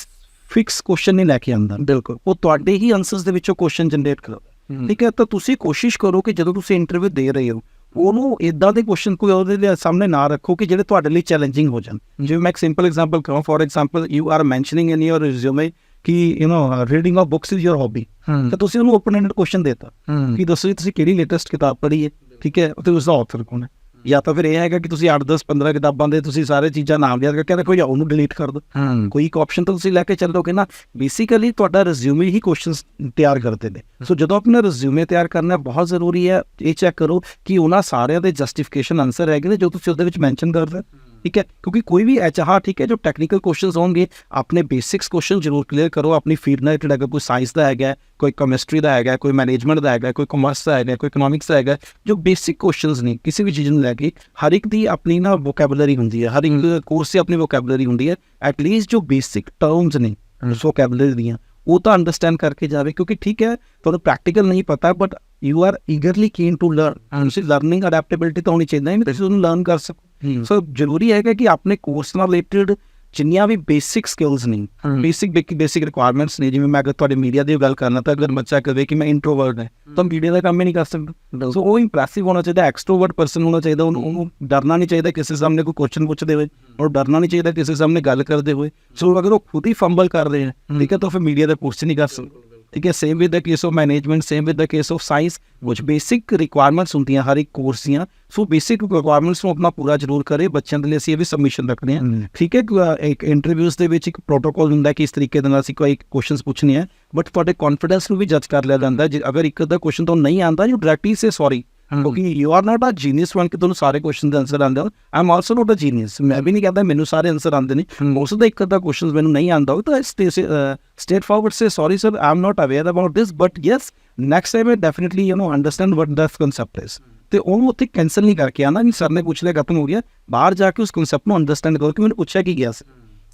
ਫਿਕਸ ਕੁਐਸਚਨ ਨਹੀਂ ਲੈ ਕੇ ਆਉਂਦਾ।
ਬਿਲਕੁਲ।
ਉਹ ਤੁਹਾਡੇ ਹੀ ਆਨਸਰਸ ਦੇ ਵਿੱਚੋਂ ਕੁਐਸਚਨ ਜਨਰੇਟ ਕਰਦਾ। ਠੀਕ ਹੈ ਤਾਂ ਤੁਸੀਂ ਕੋਸ਼ਿਸ਼ ਕਰੋ ਕਿ ਜਦੋਂ ਤੁਸੀਂ ਇੰਟਰਵਿਊ ਦੇ ਰਹੇ ਹੋ ਉਹਨੂੰ ਇਦਾਂ ਦੇ ਕੁਐਸਚਨ ਕੋਈ ਉਹਦੇ ਲਈ ਸਾਹਮਣੇ ਨਾ ਰੱਖੋ ਕਿ ਜਿਹੜੇ ਤੁਹਾਡੇ ਲਈ ਚੈਲੰਜਿੰਗ ਹੋ ਜਾਣ। ਜਿਵੇਂ ਮੈਂ ਇੱਕ ਸਿੰਪਲ ਐਗਜ਼ਾਮਪਲ ਕਹਾਂ for example you are mentioning in your resume ਕਿ you know reading of books is your
hobby
ਤਾਂ ਤੁਸੀਂ ਉਹਨੂੰ ਓਪਨ ਐਂਡਡ ਕੁਐਸਚਨ ਦੇਤਾ ਕਿ ਦੱਸੋ ਜੀ ਤੁਸੀਂ ਕਿਹੜੀ ਲੇਟੈਸਟ ਕਿਤਾਬ ਪੜ੍ਹੀ ਹੈ? ਠੀਕ ਹੈ ਤੇ ਉਸ ਦਾ ਆਥਰ ਕੌਣ ਹੈ? ਜਾਂ ਤਾਂ ਫਿਰ ਇਹ ਹੈਗਾ ਕਿ ਤੁਸੀਂ 8 10 15 ਕਿਤਾਬਾਂ ਦੇ ਤੁਸੀਂ ਸਾਰੇ ਚੀਜ਼ਾਂ ਨਾਮ ਲਿਆ ਕੇ ਕਹਿੰਦੇ ਕੋਈ ਉਹਨੂੰ ਡਿਲੀਟ ਕਰ ਦਿਓ। ਕੋਈ ਇੱਕ ਆਪਸ਼ਨ ਤਾਂ ਤੁਸੀਂ ਲੈ ਕੇ ਚੱਲੋਗੇ ਨਾ ਬੇਸਿਕਲੀ ਤੁਹਾਡਾ ਰਿਜ਼ਿਊਮੇ ਹੀ ਕੁਐਸਚਨਸ ਤਿਆਰ ਕਰਦੇ ਨੇ। ਸੋ ਜਦੋਂ ਆਪਣਾ ਰਿਜ਼ਿਊਮੇ ਤਿਆਰ ਕਰਨਾ ਬਹੁਤ ਜ਼ਰੂਰੀ ਹੈ ਇਹ ਚੈੱਕ ਕਰੋ ਕਿ ਉਹਨਾਂ ਸਾਰਿਆਂ ਦੇ ਜਸਟੀਫਿਕੇਸ਼ਨ ਆਨਸਰ ਹੈਗੇ ਨੇ ਜੋ ਤੁਸੀਂ ਉਹਦੇ ਵਿੱਚ ਮੈਂਸ਼ਨ ਕਰਦੇ ਹੋ। ਠੀਕ ਹੈ ਕਿਉਂਕਿ ਕੋਈ ਵੀ ਐਚ ਹਾਂ ਠੀਕ ਹੈ ਜੋ ਟੈਕਨੀਕਲ ਕੁਐਸਚਨਸ ਹੋਣਗੇ ਆਪਣੇ ਬੇਸਿਕਸ ਕੁਐਸਚਨ ਜ਼ਰੂਰ ਕਲੀਅਰ ਕਰੋ ਆਪਣੀ ਫੀਲਡ ਨਾਲ ਰਿਲੇਟਡ ਅਗਰ ਕੋਈ ਸਾਇੰਸ ਦਾ ਹੈਗਾ ਕੋਈ ਕੈਮਿਸਟਰੀ ਦਾ ਹੈਗਾ ਕੋਈ ਮੈਨੇਜਮੈਂਟ ਦਾ ਹੈਗਾ ਕੋਈ ਕਮਰਸ ਦਾ ਹੈਗਾ ਕੋਈ ਇਕਨੋਮਿਕਸ ਦਾ ਹੈਗਾ ਜੋ ਬੇਸਿਕ ਕੁਐਸਚਨਸ ਨੇ ਕਿਸੇ ਵੀ ਚੀਜ਼ ਨੂੰ ਲੈ ਕੇ ਹਰ ਇੱਕ ਦੀ ਆਪਣੀ ਨਾ ਵੋਕੈਬਲਰੀ ਹੁੰਦੀ ਹੈ ਹਰ ਇੱਕ ਕੋਰਸ ਦੀ ਆਪਣੀ ਵੋਕੈਬਲਰੀ ਹੁੰਦੀ ਹੈ ਐਟ ਲੀਸਟ ਜੋ ਬੇਸਿਕ ਟਰਮਸ ਨੇ ਵੋਕੈਬਲਰੀ ਦੀਆਂ ਉਹ ਤਾਂ ਅੰਡਰਸਟੈਂਡ ਕਰਕੇ ਜਾਵੇ ਕਿਉਂਕਿ ਠੀਕ ਹੈ ਤੁਹਾਨੂੰ ਪ੍ਰੈਕਟੀਕਲ ਨਹੀਂ ਪਤਾ but you are eagerly keen to learn ਤੁਸੀਂ ਲਰਨਿੰਗ ਅਡੈਪਟੇਬਿਲਿਟੀ ਤਾਂ ਹੋਣੀ ਚਾਹੀਦੀ ਹੈ ਵੀ ਤੁਸੀਂ ਉਹਨੂੰ ਲਰਨ ਕਰ ਸਕੋ
ਹੂੰ
ਸੋ ਜ਼ਰੂਰੀ ਹੈਗਾ ਕਿ ਆਪਣੇ ਕੋਰਸ ਨਾਲ ਰਿਲੇਟਡ ਜਿੰਨੀਆਂ ਵੀ ਬੇਸਿਕ ਸਕਿੱਲਸ ਨੇ। ਬੇਸਿਕ ਬੇਸਿਕ ਰਿਕੁਆਇਰਮੈਂਟਸ ਨੇ ਜਿਵੇਂ ਮੈਂ ਅਗਰ ਤੁਹਾਡੇ ਮੀਡੀਆ ਦੀ ਗੱਲ ਕਰਨਾ ਤਾਂ ਅਗਰ ਬੱਚਾ ਕਹੇ ਕਿ ਮੈਂ ਇੰਟਰੋਵਰਟ ਹਾਂ ਤਾਂ ਮੀਡੀਆ ਦਾ ਕੰਮ ਹੀ ਨਹੀਂ ਕਰ ਸਕਦਾ। ਸੋ ਉਹ ਇੰਪ੍ਰੈਸਿਵ ਹੋਣਾ ਚਾਹੀਦਾ ਐਕਸਟਰੋਵਰਟ ਪਰਸਨ ਹੋਣਾ ਚਾਹੀਦਾ ਉਹਨੂੰ ਡਰਨਾ ਨਹੀਂ ਚਾਹੀਦਾ ਕਿਸੇ ਸਾਹਮਣੇ ਕੋਈ ਕੁਐਸਚਨ ਪੁੱਛਦੇ ਹੋਏ ਔਰ ਡਰਨਾ ਨਹੀਂ ਚਾਹੀਦਾ ਕਿਸੇ ਸਾਹਮਣੇ ਗੱਲ ਕਰਦੇ ਹੋਏ। ਸੋ ਅਗਰ ਉਹ ਖੁਦ ਹੀ ਫੰਬਲ ਕਰ ਰਹੇ ਹਨ ਠੀਕ ਹੈ ਤਾਂ ਫਿਰ ਮੀਡੀਆ ਦਾ ਕੋਰਸ ਨਹੀਂ ਕਰ ਸਕਦੇ। ਠੀਕ ਹੈ same with the case of management same with the case of science ਕੁਝ ਬੇਸਿਕ ਰਿਕੁਆਇਰਮੈਂਟਸ ਹੁੰਦੀਆਂ ਹਰ ਇੱਕ ਕੋਰਸ ਦੀਆਂ ਸੋ ਬੇਸਿਕ ਰਿਕੁਆਇਰਮੈਂਟਸ ਨੂੰ ਆਪਣਾ ਪੂਰਾ ਜ਼ਰੂਰ ਕਰੇ ਬੱਚਿਆਂ ਦੇ ਲਈ ਅਸੀਂ ਇਹ ਵੀ ਸਬਮਿਸ਼ਨ ਰੱਖਦੇ ਹਾਂ। ਠੀਕ ਹੈ ਇੱਕ ਇੰਟਰਵਿਊਜ਼ ਦੇ ਵਿੱਚ ਇੱਕ ਪ੍ਰੋਟੋਕਾਲ ਹੁੰਦਾ ਕਿ ਇਸ ਤਰੀਕੇ ਦੇ ਨਾਲ ਅਸੀਂ ਕੋਈ ਕੁਐਸਚਨਸ ਪੁੱਛਣੇ ਆ ਬਟ ਤੁਹਾਡੇ ਕੌਨਫੀਡੈਂਸ ਨੂੰ ਵੀ ਜੱਜ ਕਰ ਲਿਆ ਜਾਂਦਾ ਜੇ ਅਗਰ ਇੱਕ ਦਾ ਕੁਐਸਚਨ ਤੁਹਾਨੂੰ ਨਹੀਂ ਆਉਂਦਾ ਯੂ ਡਾਇਰੈਕਟਲੀ ਸੇ ਸੌਰੀ। ਕਿਉਂਕਿ you are not a genius one ਕਿ ਤੁਹਾਨੂੰ ਸਾਰੇ ਕੁਐਸਚਨ ਦੇ ਆਨਸਰ ਆਉਂਦੇ ਹੋ I am also not a genius ਮੈਂ ਵੀ ਨਹੀਂ ਕਹਿੰਦਾ ਮੈਨੂੰ ਸਾਰੇ ਆਨਸਰ ਆਉਂਦੇ ਨੇ। ਉਸ ਦਾ ਇੱਕ ਅੱਧਾ ਕੁਐਸਚਨ ਮੈਨੂੰ ਨਹੀਂ ਆਉਂਦਾ ਤਾਂ straightforward say sorry sir I am not aware about this but yes next time definitely you know understand what that concept is ਤੇ ਉਹਨੂੰ ਉੱਥੇ ਕੈਨਸਲ ਨਹੀਂ ਕਰਕੇ ਆਣਾ ਵੀ ਸਰ ਨੇ ਪੁੱਛ ਲਿਆ ਖਤਮ ਹੋ ਗਿਆ। ਬਾਹਰ ਜਾ ਕੇ ਉਸ ਕਨਸੈਪਟ ਨੂੰ ਅੰਡਰਸਟੈਂਡ ਕਰੋ ਕਿ ਮੈਨੂੰ ਪੁੱਛਿਆ ਕੀ ਗਿਆ ਸੀ।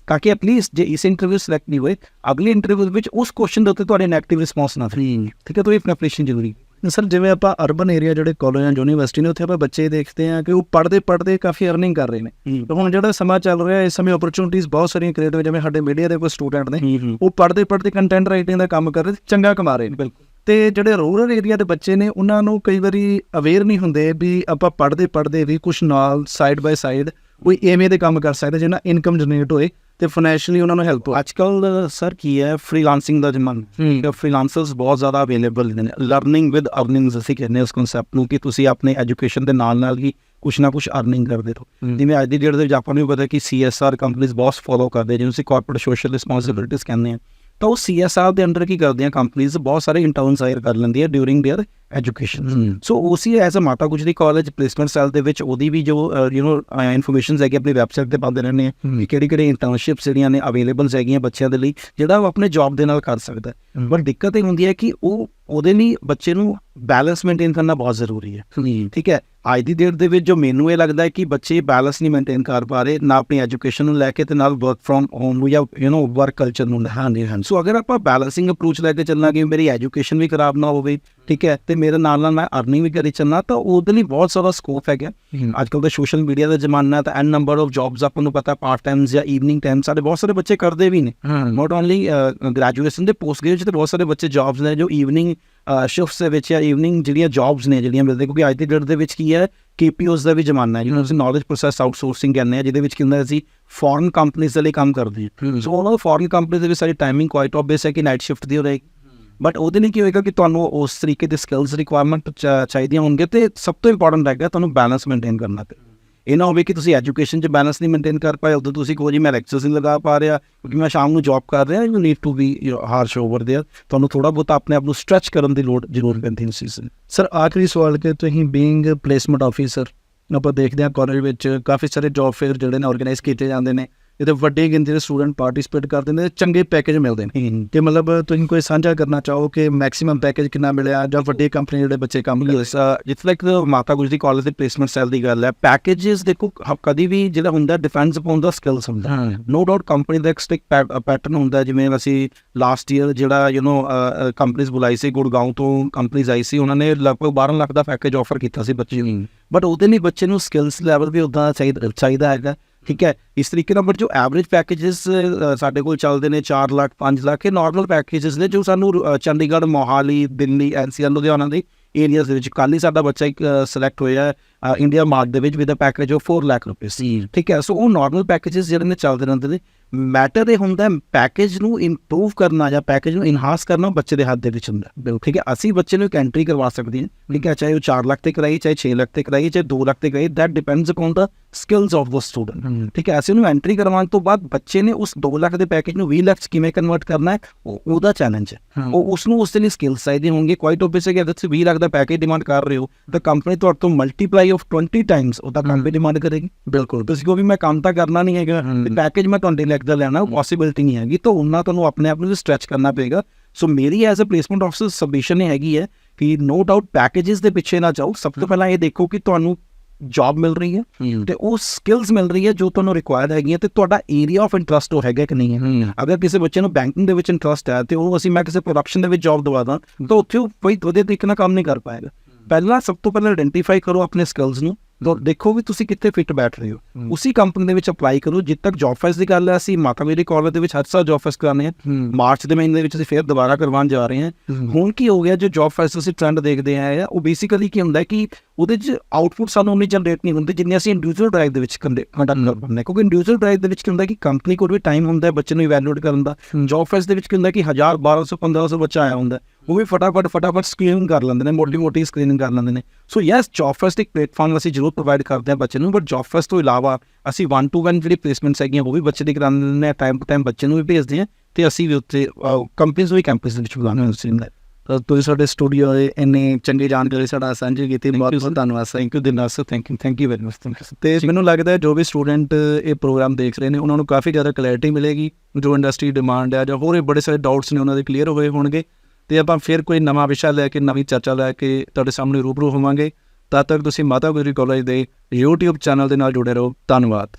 ਤਾਂ ਕਿ ਐਟਲੀਸਟ ਜੇ ਇਸ ਇੰਟਰਵਿਊ ਸਿਲੈਕਟ ਨਹੀਂ ਹੋਏ ਅਗਲੇ ਇੰਟਰਵਿਊ ਵਿੱਚ ਉਸ ਕੁਐਸਚਨ ਦੇ ਉੱਤੇ ਤੁਹਾਡੇ ਨੈਗੇਟਿਵ ਰਿਸਪੌਂਸ ਨਾ ਫਿਰ ਠੀਕ। ਹੈ ਤਾਂ ਇਹ ਪ੍ਰੈਪਰੇਸ਼ਨ ਜ਼ਰੂਰੀ।
ਸਰ ਜਿਵੇਂ ਆਪਾਂ ਅਰਬਨ ਏਰੀਆ ਜਿਹੜੇ ਕਾਲਜ ਜਾਂ ਯੂਨੀਵਰਸਿਟੀ ਨੇ ਉੱਥੇ ਆਪਾਂ ਬੱਚੇ ਦੇਖਦੇ ਆ ਕਿ ਉਹ ਪੜ੍ਹਦੇ ਪੜ੍ਹਦੇ ਕਾਫੀ ਅਰਨਿੰਗ ਕਰ ਰਹੇ ਨੇ। ਹੁਣ ਜਿਹੜਾ ਸਮਾਂ ਚੱਲ ਰਿਹਾ ਇਸ ਸਮੇਂ ਓਪਰਚੁਨਿਟੀਜ਼ ਬਹੁਤ ਸਾਰੀਆਂ ਕ੍ਰੀਏਟ ਹੋ ਜਿਵੇਂ ਸਾਡੇ ਮੀਡੀਆ ਦੇ ਕੋਈ ਸਟੂਡੈਂਟ ਨੇ ਉਹ ਪੜ੍ਹਦੇ ਪੜ੍ਹਦੇ ਕੰਟੈਂਟ ਰਾਈਟਿੰਗ ਦਾ ਕੰਮ ਕਰ ਰਹੇ ਤੇ ਚੰਗਾ ਕਮਾ ਰਹੇ ਨੇ।
ਬਿਲਕੁਲ।
ਤੇ ਜਿਹੜੇ ਰੂਰਲ ਏਰੀਆ ਦੇ ਬੱਚੇ ਨੇ ਉਹਨਾਂ ਨੂੰ ਕਈ ਵਾਰੀ ਅਵੇਅਰ ਨਹੀਂ ਹੁੰਦੇ ਵੀ ਆਪਾਂ ਪੜ੍ਹਦੇ ਪੜ੍ਹਦੇ ਵੀ ਕੁਝ ਨਾਲ ਸਾਈਡ ਬਾਈ ਸਾਈਡ ਕੋਈ ਐਵੇਂ ਦੇ ਕੰਮ ਕਰ ਸਕਦੇ ਜਿਹਨਾਂ ਇਨਕਮ ਜਨਰੇਟ ਹੋਏ। ਤੇ ਫਾਈਨੈਂਸ਼ੀਅਲੀ ਉਹਨਾਂ ਨੂੰ ਹੈਲਪ ਹੋ
ਅੱਜ ਕੱਲ ਸਰ ਕੀ ਹੈ ਫ੍ਰੀਲਾਂਸਿੰਗ ਦਾ ਜ਼ਮਾਨਾ
ਹੂੰ।
ਫ੍ਰੀਲਾਂਸਰਸ ਬਹੁਤ ਜ਼ਿਆਦਾ ਅਵੇਲੇਬਲ ਨੇ ਲਰਨਿੰਗ ਵਿਦ ਅਰਨਿੰਗਸ ਅਸੀਂ ਕਹਿੰਦੇ ਹਾਂ ਉਸ ਕਨਸੈਪਟ ਨੂੰ ਕਿ ਤੁਸੀਂ ਆਪਣੇ ਐਜੂਕੇਸ਼ਨ ਦੇ ਨਾਲ ਨਾਲ ਹੀ ਕੁਛ ਨਾ ਕੁਛ ਅਰਨਿੰਗ ਕਰਦੇ ਰਹੋ
ਹੂੰ।
ਜਿਵੇਂ ਅੱਜ ਦੀ ਡੇਟ ਦੇ ਵਿੱਚ ਆਪਾਂ ਨੂੰ ਵੀ ਪਤਾ ਕਿ ਸੀਐਸਆਰ ਕੰਪਨੀਆਂ ਬਹੁਤ ਫੋਲੋ ਕਰਦੇ ਜਿਹਨੂੰ ਅਸੀਂ ਕਾਰਪੋਰੇਟ ਸੋਸ਼ਲ ਰਿਸਪੌਂਸਿਬਿਲਟੀਜ਼ ਕਹਿੰਦੇ ਆ ਤਾਂ ਉਹ ਸੀਐਸਆਰ ਦੇ ਅੰਡਰ ਕੀ ਕਰਦੀਆਂ ਕੰਪਨੀਆਂ ਬਹੁਤ ਸਾਰੇ ਇੰਟਰਨਸ ਹਾਇਰ ਕਰ ਲੈਂਦੀਆਂ ਡਿਊਰਿੰਗ देयर ਐਜੂਕੇਸ਼ਨ ਸੋ ਉਸੀ as a Mata Gujri college placement cell ਦੇ ਵਿੱਚ ਉਹਦੀ ਵੀ ਜੋ ਯੂ نو ਇਨਫੋਰਮੇਸ਼ਨਸ ਹੈਗੀ ਆਪਣੀ ਵੈਬਸਾਈਟ ਤੇ ਪਾਉਂਦੇ ਰਹਿੰਦੇ ਆ
ਹਮ।
ਕਿ ਕਿਹੜੀ ਕਿਹੜੀ ਇੰਟਰਨਸ਼ਿਪਸ ਜਿਹੜੀਆਂ ਨੇ ਅਵੇਲੇਬਲਸ ਹੈਗੀਆਂ ਬੱਚਿਆਂ ਦੇ ਲਈ ਜਿਹੜਾ ਉਹ ਆਪਣੇ ਜੌਬ ਦੇ ਨਾਲ ਕਰ ਸਕਦਾ ਹੈ ਬਟ ਦਿੱਕਤ ਇਹ ਹੁੰਦੀ ਹੈ ਕਿ ਉਹ ਉਹਦੇ ਲਈ ਬੱਚੇ ਨੂੰ ਬੈਲੈਂਸ ਮੇਨਟੇਨ ਕਰਨਾ ਬਹੁਤ ਜ਼ਰੂਰੀ ਹੈ ਠੀਕ ਹੈ ਅੱਜ ਦੀ ਡੇਟ ਦੇ ਵਿੱਚ ਜੋ ਮੈਨੂੰ ਇਹ ਲੱਗਦਾ ਹੈ ਕਿ ਬੱਚੇ ਬੈਲੈਂਸ ਨਹੀਂ ਮੇਨਟੇਨ ਕਰ ਪਾ ਰਹੇ ਨਾ ਆਪਣੀ ਐਜੂਕੇਸ਼ਨ ਨੂੰ ਲੈ ਕੇ ਤੇ ਨਾਲ ਵਰਕ ਫਰਮ ਹੋਮ ਜਾਂ ਯੂ نو ਵਰਕ ਕਲਚਰ ਨੂੰ ਲੈ ਹਾਂਜੀ ਹਾਂਜੀ ਸੋ ਅਗਰ ਆਪਾਂ ਬੈਲੈਂਸਿੰਗ ਅਪਰੋਚ ਲੈ ਕੇ ਚੱਲਾਂਗੇ ਮੇਰੀ ਐਜੂਕੇਸ਼ਨ ਵੀ ਖਰਾਬ ਨਾ ਹੋਵੇ ਠੀਕ ਹੈ ਤੇ ਮੇਰੇ ਨਾਲ ਨਾਲ ਮੈਂ ਅਰਨਿੰਗ ਵੀ ਕਰੀ ਚੱਲਣਾ ਤਾਂ ਉਹਦੇ ਲਈ ਬਹੁਤ ਸਾਰਾ ਸਕੋਪ ਹੈਗਾ ਅੱਜ ਕੱਲ੍ਹ ਤਾਂ ਸੋਸ਼ਲ ਮੀਡੀਆ ਦਾ ਜ਼ਮਾਨਾ ਹੈ ਤਾਂ ਐਨ ਨੰਬਰ ਆਫ ਜੌਬਸ ਆਪਾਂ ਨੂੰ ਪਤਾ ਪਾਰਟ ਟਾਈਮਸ ਜਾਂ ਈਵਨਿੰਗ ਟਾਈਮ ਸਾਡੇ ਬਹੁਤ ਸਾਰੇ ਬੱਚੇ ਕਰਦੇ ਵੀ ਨੇ। ਨਾਟ ਓਨਲੀ ਗ੍ਰੈਜੂਏਸ਼ਨ ਦੇ ਪੋਸਟ ਗ੍ਰੈਜੂਏਸ਼ਨ ਤੇ ਬਹੁਤ ਸਾਰੇ ਬੱਚੇ ਜੌਬਸ ਨੇ ਜੋ ਈਵਨਿੰਗ ਸ਼ਿਫਟਸ ਦੇ ਵਿੱਚ ਜਾਂ ਈਵਨਿੰਗ ਜਿਹੜੀਆਂ ਜੌਬਸ ਨੇ ਜਿਹੜੀਆਂ ਮਿਲਦੇ ਕਿਉਂਕਿ ਅੱਜ ਦੀ ਡੇਟ ਦੇ ਵਿੱਚ ਕੀ ਹੈ KPOs ਦਾ ਵੀ ਜ਼ਮਾਨਾ ਹੈ ਜਿਹਨੂੰ ਅਸੀਂ ਨੌਲੇਜ ਪ੍ਰੋਸੈਸ ਆਊਟਸੋਰਸਿੰਗ ਕਹਿੰਦੇ ਆ ਜਿਹਦੇ ਵਿੱਚ ਕੀ ਹੁੰਦਾ ਅਸੀਂ ਫੋਰਨ ਕੰਪਨੀਆਂ ਦੇ ਲਈ ਕੰਮ ਕਰਦੇ ਹਾਂ। ਸੋ ਉਹਨਾਂ ਫੋਰਨ ਕੰਪਨੀ ਦੇ ਵਿੱਚ ਸਾਡੀ ਟਾਈਮਿੰਗ ਕੁਆਇਟ ਆਬਵੀਅਸ ਹੈ ਕਿ ਨਾਈਟ ਸ਼ਿਫਟ ਦੀ ਹੋ ਰਹੇਗੀ ਬਟ ਉਹਦੇ ਲਈ ਕੀ ਹੋਏਗਾ ਕਿ ਤੁਹਾਨੂੰ ਉਸ ਤਰੀਕੇ ਦੇ ਸਕਿੱਲਸ ਰਿਕੁਆਇਰਮੈਂਟ ਚਾਹੀਦੀਆਂ ਹੋਣਗੇ ਤੇ ਸਭ ਤੋਂ ਇੰਪੋਰਟੈਂਟ ਹੈਗਾ ਤੁਹਾਨੂੰ ਬੈਲੈਂਸ ਮੇਨਟੇਨ ਕਰਨਾ ਤੇ ਇਹ ਨਾ ਹੋਵੇ ਕਿ ਤੁਸੀਂ ਐਜੂਕੇਸ਼ਨ 'ਚ ਬੈਲੈਂਸ ਨਹੀਂ ਮੇਨਟੇਨ ਕਰ ਪਾਏ ਉਦੋਂ ਤੁਸੀਂ ਕਹੋ ਜੀ ਮੈਂ ਲੈਕਚਰਸ ਨਹੀਂ ਲਗਾ ਪਾ ਰਿਹਾ ਕਿਉਂਕਿ ਮੈਂ ਸ਼ਾਮ ਨੂੰ ਜੌਬ ਕਰ ਰਿਹਾ you need to be harsh over there ਤੁਹਾਨੂੰ ਥੋੜਾ ਬਹੁਤ ਆਪਣੇ ਆਪ ਨੂੰ ਸਟ੍ਰੈਚ ਕਰਨ ਦੀ ਲੋੜ ਜ਼ਰੂਰ ਪੈਂਦੀ ਹੈ ਸੀਜ਼ਨ
ਸਰ ਆਖਰੀ ਸਵਾਲ ਕਿ ਤੁਸੀਂ ਬੀਇੰਗ ਪਲੇਸਮੈਂਟ ਆਫੀਸਰ ਆਪਾਂ ਦੇਖਦੇ ਹਾਂ ਕਾਲਜ ਵਿੱਚ ਕਾਫੀ ਸਾਰੇ ਜੌਬ ਫੇਅਰ ਜਿਹੜੇ ਨੇ ਆਰਗੇਨਾਈਜ਼ ਕੀਤੇ ਜਾਂਦੇ ਨੇ ਇਹਦੇ ਵੱਡੇ ਗਿਣਤੀ ਦੇ ਸਟੂਡੈਂਟ ਪਾਰਟਿਸਿਪੇਟ ਕਰਦੇ ਨੇ ਚੰਗੇ ਪੈਕੇਜ ਮਿਲਦੇ ਨੇ। ਤੇ ਮਤਲਬ ਤੁਸੀਂ ਕੋਈ ਸਾਂਝਾ ਕਰਨਾ ਚਾਹੋ ਕਿ ਮੈਕਸਿਮਮ ਪੈਕੇਜ ਕਿੰਨਾ ਮਿਲਿਆ ਜਾਂ ਵੱਡੇ ਕੰਪਨੀ ਜਿਹੜੇ ਬੱਚੇ ਕੰਮ ਕਰਦੇ
ਜਿਸ ਲਾਈਕ ਮਾਤਾ ਗੁਜਰੀ ਕਾਲਜ ਦੇ ਪਲੇਸਮੈਂਟ ਸੈਲ ਦੀ ਗੱਲ ਹੈ ਪੈਕੇजेस ਦੇਖੋ ਕਦੀ ਵੀ ਜਿਹੜਾ ਹੁੰਦਾ ਡਿਫੈਂਸ ਅਪਨ ਦਾ ਸਕਿੱਲ ਹੁੰਦਾ। ਨੋ ਡਾਊਟ ਕੰਪਨੀ ਦਾ ਸਟਿਕ ਪੈਟਰਨ ਹੁੰਦਾ ਜਿਵੇਂ ਅਸੀਂ ਲਾਸਟ ਈਅਰ ਜਿਹੜਾ ਯੂ نو ਕੰਪਨੀਆਂ ਬੁਲਾਈ ਸੀ ਗੁੜਗਾਉਂ ਤੋਂ ਕੰਪਨੀਜ਼ ਆਈ ਸੀ ਉਹਨਾਂ ਨੇ ਲਗਭਗ 12 ਲੱਖ ਦਾ ਪੈਕੇਜ ਆਫਰ ਕੀਤਾ ਸੀ ਬੱਚੇ ਨੂੰ। ਬਟ ਉਹਦੇ ਲਈ ਬੱਚੇ ਨੂੰ ਸਕਿੱਲਸ ਲੈਵਲ ਵੀ ਉਦਾਂ ਚਾਹੀਦਾ ਹੈਗਾ। ਠੀਕ ਹੈ? ਇਸ ਤਰੀਕੇ ਨਾਲ ਬਟ ਜੋ ਐਵਰੇਜ ਪੈਕੇजेस ਸਾਡੇ ਕੋਲ ਚੱਲਦੇ ਨੇ 4 ਲੱਖ 5 ਲੱਖ, ਇਹ ਨਾਰਮਲ ਪੈਕੇजेस ਨੇ ਜੋ ਸਾਨੂੰ ਚੰਡੀਗੜ੍ਹ, ਮੋਹਾਲੀ, ਦਿੱਲੀ ਐਨਸੀਆਰ ਲੁਧਿਆਣਾ ਦੇ ਏਰੀਆਜ਼ ਦੇ ਵਿੱਚ ਕੱਲ ਹੀ ਸਾਡਾ ਬੱਚਾ ਇੱਕ ਸਿਲੈਕਟ ਹੋਇਆ ਇੰਡੀਆ ਮਾਰਟ ਦੇ ਵਿੱਚ with a package of 4 lakh ਰੁਪਏ ਠੀਕ ਹੈ ਸੋ ਉਹ ਨਾਰਮਲ ਪੈਕੇजेस ਜਿਹੜੇ ਨੇ ਚੱਲਦੇ ਰਹਿੰਦੇ ਨੇ। ਮੈਟਰ ਇਹ ਹੁੰਦਾ ਪੈਕੇਜ ਨੂੰ ਇੰਪਰੂਵ ਕਰਨਾ ਜਾਂ ਪੈਕੇਜ ਨੂੰ ਇਨਹਾਂਸ ਕਰਨਾ ਬੱਚੇ ਦੇ ਹੱਥ ਦੇ ਵਿੱਚ ਹੁੰਦਾ ਬਿਲਕੁਲ ਠੀਕ ਹੈ ਅਸੀਂ ਬੱਚੇ ਨੂੰ ਇੱਕ ਐਂਟਰੀ ਕਰਵਾ ਸਕਦੇ ਹਾਂ। ਠੀਕ ਹੈ ਚਾਹੇ ਉਹ 4 ਲੱਖ ਤੇ ਕਰਾਈ ਚਾਹੇ 6 ਲੱਖ ਤੇ ਕਰਾਈ ਚਾਹੇ 2 ਲੱਖ ਤੇ ਕਰਾਈ that depends upon the skills of the student ਠੀਕ ਹੈ ਅਸੀਂ ਉਹਨੂੰ ਐਂਟਰੀ ਕਰਵਾਉਣ ਤੋਂ ਬਾਅਦ ਬੱਚੇ ਨੇ ਉਸ 2 ਲੱਖ ਦੇ ਪੈਕੇਜ ਨੂੰ 20 ਲੱਖ ਕਿਵੇਂ ਕਨਵਰਟ ਕਰਨਾ ਹੈ ਉਹ ਉਹਦਾ ਚੈਲੰਜ ਹੈ। ਉਹ ਉਸ ਨੂੰ ਉਸ ਦੇ ਲਈ ਸਕਿੱਲਸ ਚਾਹੀਦੇ ਹੋਣਗੇ। ਕੁਆਇਟ ਆਬਵੀਅਸ ਹੈ ਕਿ ਅਗਰ ਤੁਸੀਂ 20 ਲੱਖ ਦਾ ਪੈਕੇਜ ਡਿਮਾਂਡ ਕਰ ਰਹੇ ਹੋ ਤਾਂ ਕੰਪਨੀ ਤੁਹਾਡੇ ਤੋਂ ਮਲਟੀਪਲਾਈ ਆਫ 20 ਟਾਈਮਸ ਉਹਦਾ ਕੰਮ ਵੀ ਡਿਮਾਂਡ ਕਰੇਗੀ।
ਬਿਲਕੁਲ।
ਤੁਸੀਂ ਕਹੋ ਵੀ ਮੈਂ ਕੰਮ ਤਾਂ ਕਰਨਾ ਨਹੀਂ ਹੈਗਾ। ਤੇ ਪੈਕੇਜ ਮੈਂ 20 ਲੱਖ ਦਾ ਲੈਣਾ ਉਹ ਪੋਸੀਬਿਲਿਟੀ ਨਹੀਂ ਹੈਗੀ। ਤਾਂ ਉਹਨਾਂ ਤੁਹਾਨੂੰ ਆਪਣੇ ਆਪ ਨੂੰ ਸਟ੍ਰੈਚ ਕਰਨਾ ਪਏਗਾ। ਸੋ ਮੇਰੀ as a placement officer submission ਹੈਗੀ ਹੈ ਕਿ ਨੋ ਡਾਊਟ ਪੈਕੇजेस ਦੇ ਪਿੱਛੇ ਨਾ ਜਾਓ। ਸਭ ਤੋਂ ਪਹਿਲਾਂ ਇਹ ਦੇਖੋ ਕਿ ਤੁਹਾਨੂੰ ਜੌਬ ਮਿਲ ਰਹੀ ਹੈ ਤੇ ਉਹ ਸਕਿੱਲਸ ਮਿਲ ਰਹੀ ਹੈ ਜੋ ਤੁਹਾਨੂੰ ਰਿਕੁਆਇਰਡ ਹੈਗੀਆਂ ਤੇ ਤੁਹਾਡਾ ਏਰੀਆ ਆਫ ਇੰਟਰਸਟ ਉਹ ਹੈਗਾ ਕਿ ਨਹੀਂ ਹੈ। ਅਗਰ ਕਿਸੇ ਬੱਚੇ ਨੂੰ ਬੈਂਕਿੰਗ ਦੇ ਵਿੱਚ ਇੰਟਰਸਟ ਹੈ ਤੇ ਉਹ ਅਸੀਂ ਮੈਂ ਕਿਸੇ ਪ੍ਰੋਡਕਸ਼ਨ ਦੇ ਵਿੱਚ ਜੌਬ ਦਵਾ ਦਾਂ ਤਾਂ ਉੱਥੇ ਉਹ ਕੋਈ ਵਧੀਆ ਤਰੀਕੇ ਨਾਲ ਕੰਮ ਨਹੀਂ ਕਰ ਪਾਏਗਾ। ਪਹਿਲਾਂ ਸਭ ਤੋਂ ਪਹਿਲਾਂ ਆਇਡੈਂਟੀਫਾਈ ਕਰੋ ਆਪਣੇ ਸਕਿੱਲਸ ਨੂੰ। ਦੇਖੋ ਵੀ ਤੁਸੀਂ ਕਿੱਥੇ ਫਿੱਟ ਬੈਠ ਰਹੇ ਹੋ। ਉਸੇ ਕੰਪਨੀ ਦੇ ਵਿੱਚ ਅਪਲਾਈ ਕਰੋ। ਜਿੱਦ ਤੱਕ ਜੌਬ ਫੈਸ ਦੀ ਗੱਲ ਹੈ ਅਸੀਂ ਮਾਤਾ ਮੇਰੀ ਕਾਲਜ ਦੇ ਵਿੱਚ ਹਰ ਸਾਲ ਜੌਬ ਫੈਸ ਕਰਾਉਂਦੇ ਹਾਂ। ਮਾਰਚ ਦੇ ਮਹੀਨੇ ਦੇ ਵਿੱਚ ਅਸੀਂ ਫੇਰ ਦੁਬਾਰਾ ਕਰਵਾਉਣ ਜਾ ਰਹੇ ਹਾਂ। ਹੁਣ ਕੀ ਹੋ ਗਿਆ ਜੋ ਜੌਬ ਫੈਸ ਅਸੀਂ ਟ੍ਰੈਂਡ ਦੇਖਦੇ ਆਏ ਆ ਉਹ ਬੇਸਿਕਲੀ ਕੀ ਹੁੰਦਾ ਕਿ ਉਹਦੇ 'ਚ ਆਊਟਪੁੱਟ ਸਾਨੂੰ ਉਨੀ ਜਨਰੇਟ ਨਹੀਂ ਹੁੰਦੀ ਜਿੰਨੀ ਅਸੀਂ ਇੰਡੀਵਿਜੂਅਲ ਡਰਾਈਵ ਦੇ ਵਿੱਚ ਕੰਡਕਟ ਕਰ ਪਾਉਂਦੇ ਕਿਉਂਕਿ ਇੰਡੀਵਿਜੂਅਲ ਡਰਾਈਵ ਦੇ ਵਿੱਚ ਕੀ ਹੁੰਦਾ ਕਿ ਕੰਪਨੀ ਕੋਲ ਵੀ ਟਾਈਮ ਹੁੰਦਾ ਹੈ ਬੱਚੇ ਨੂੰ ਇਵੈਲੂਏਟ ਕਰਨ ਦਾ। ਜੌਬ ਫੈਸ ਦੇ ਵਿੱਚ ਕੀ ਹੁੰਦਾ ਕਿ 1000 1200 1500 ਬੱਚਾ ਆਇਆ ਹੁੰਦਾ। ਉਹ ਵੀ ਫਟਾਫਟ ਫਟਾਫਟ ਸਕਰੀਨਿੰਗ ਕਰ ਲੈਂਦੇ ਨੇ ਮੋਟੀ ਮੋਟੀ ਸਕਰੀਨਿੰਗ ਕਰ ਲੈਂਦੇ ਨੇ। ਸੋ ਯੈਸ ਜੌਬ ਫੈਸਟ ਇੱਕ ਪਲੇਟਫਾਰਮ ਅਸੀਂ ਜ਼ਰੂਰ ਪ੍ਰੋਵਾਈਡ ਕਰਦੇ ਹਾਂ ਬੱਚੇ ਨੂੰ ਬਟ ਜੌਬ ਫੈਸਟ ਤੋਂ ਇਲਾਵਾ ਅਸੀਂ 1 ਟੂ 1 ਜਿਹੜੀ ਪਲੇਸਮੈਂਟਸ ਹੈਗੀਆਂ ਉਹ ਵੀ ਬੱਚੇ ਦੀ ਕਰਾਉਂਦੇ ਨੇ ਟਾਈਮ ਟੂ ਟਾਈਮ ਬੱਚੇ ਨੂੰ ਵੀ ਭੇਜਦੇ ਹਾਂ ਤੇ ਅਸੀਂ ਵੀ ਉੱਤੇ ਕੰਪਨੀਆਂ ਵੀ ਕੈਂਪਸ ਦੇ ਵਿੱਚ ਬੁਲਾਉਂਦੇ ਹਾਂ ਨਾਲ
ਤਾਂ ਤੁਸੀਂ ਸਾਡੇ ਸਟੂਡੀਓ ਦੇ ਇੰਨੀ ਚੰਗੀ ਜਾਣਕਾਰੀ ਸਾਡਾ ਸਾਂਝੀ ਕੀਤੀ ਬਹੁਤ ਬਹੁਤ ਧੰਨਵਾਦ
thank you ਦਿਨਾਸ thank you thank you very much
ਤੇ ਮੈਨੂੰ ਲੱਗਦਾ ਹੈ ਜੋ ਵੀ ਸਟੂਡੈਂਟ ਇਹ ਪ੍ਰੋਗਰਾਮ ਦੇਖ ਰਹੇ ਨੇ ਉਹਨਾਂ ਨੂੰ ਕਾਫੀ ਜ਼ਿਆਦਾ ਕਲੈਰਿਟੀ ਮਿਲੇਗੀ ਜੋ ਇੰਡਸਟਰੀ ਡਿਮਾਂਡ ਹੈ ਜਾਂ ਹੋਰ ਵੀ ਬੜੇ ਸਾਰੇ ਡਾਊਟਸ ਨੇ ਉਹਨਾਂ ਦੇ ਕਲੀਅਰ ਹੋਏ ਹੋਣਗੇ। ਤੇ ਆਪਾਂ ਫਿਰ ਕੋਈ ਨਵਾਂ ਵਿਸ਼ਾ ਲੈ ਕੇ, ਨਵੀਂ ਚਰਚਾ ਲੈ ਕੇ ਤੁਹਾਡੇ ਸਾਹਮਣੇ ਰੂਬਰੂ ਹੋਵਾਂਗੇ। ਤਦ ਤੱਕ ਤੁਸੀਂ ਮਾਤਾ ਗੁਜਰੀ ਕਾਲਜ ਦੇ YouTube ਚੈਨਲ ਦੇ ਨਾਲ ਜੁੜੇ ਰਹੋ। ਧੰਨਵਾਦ।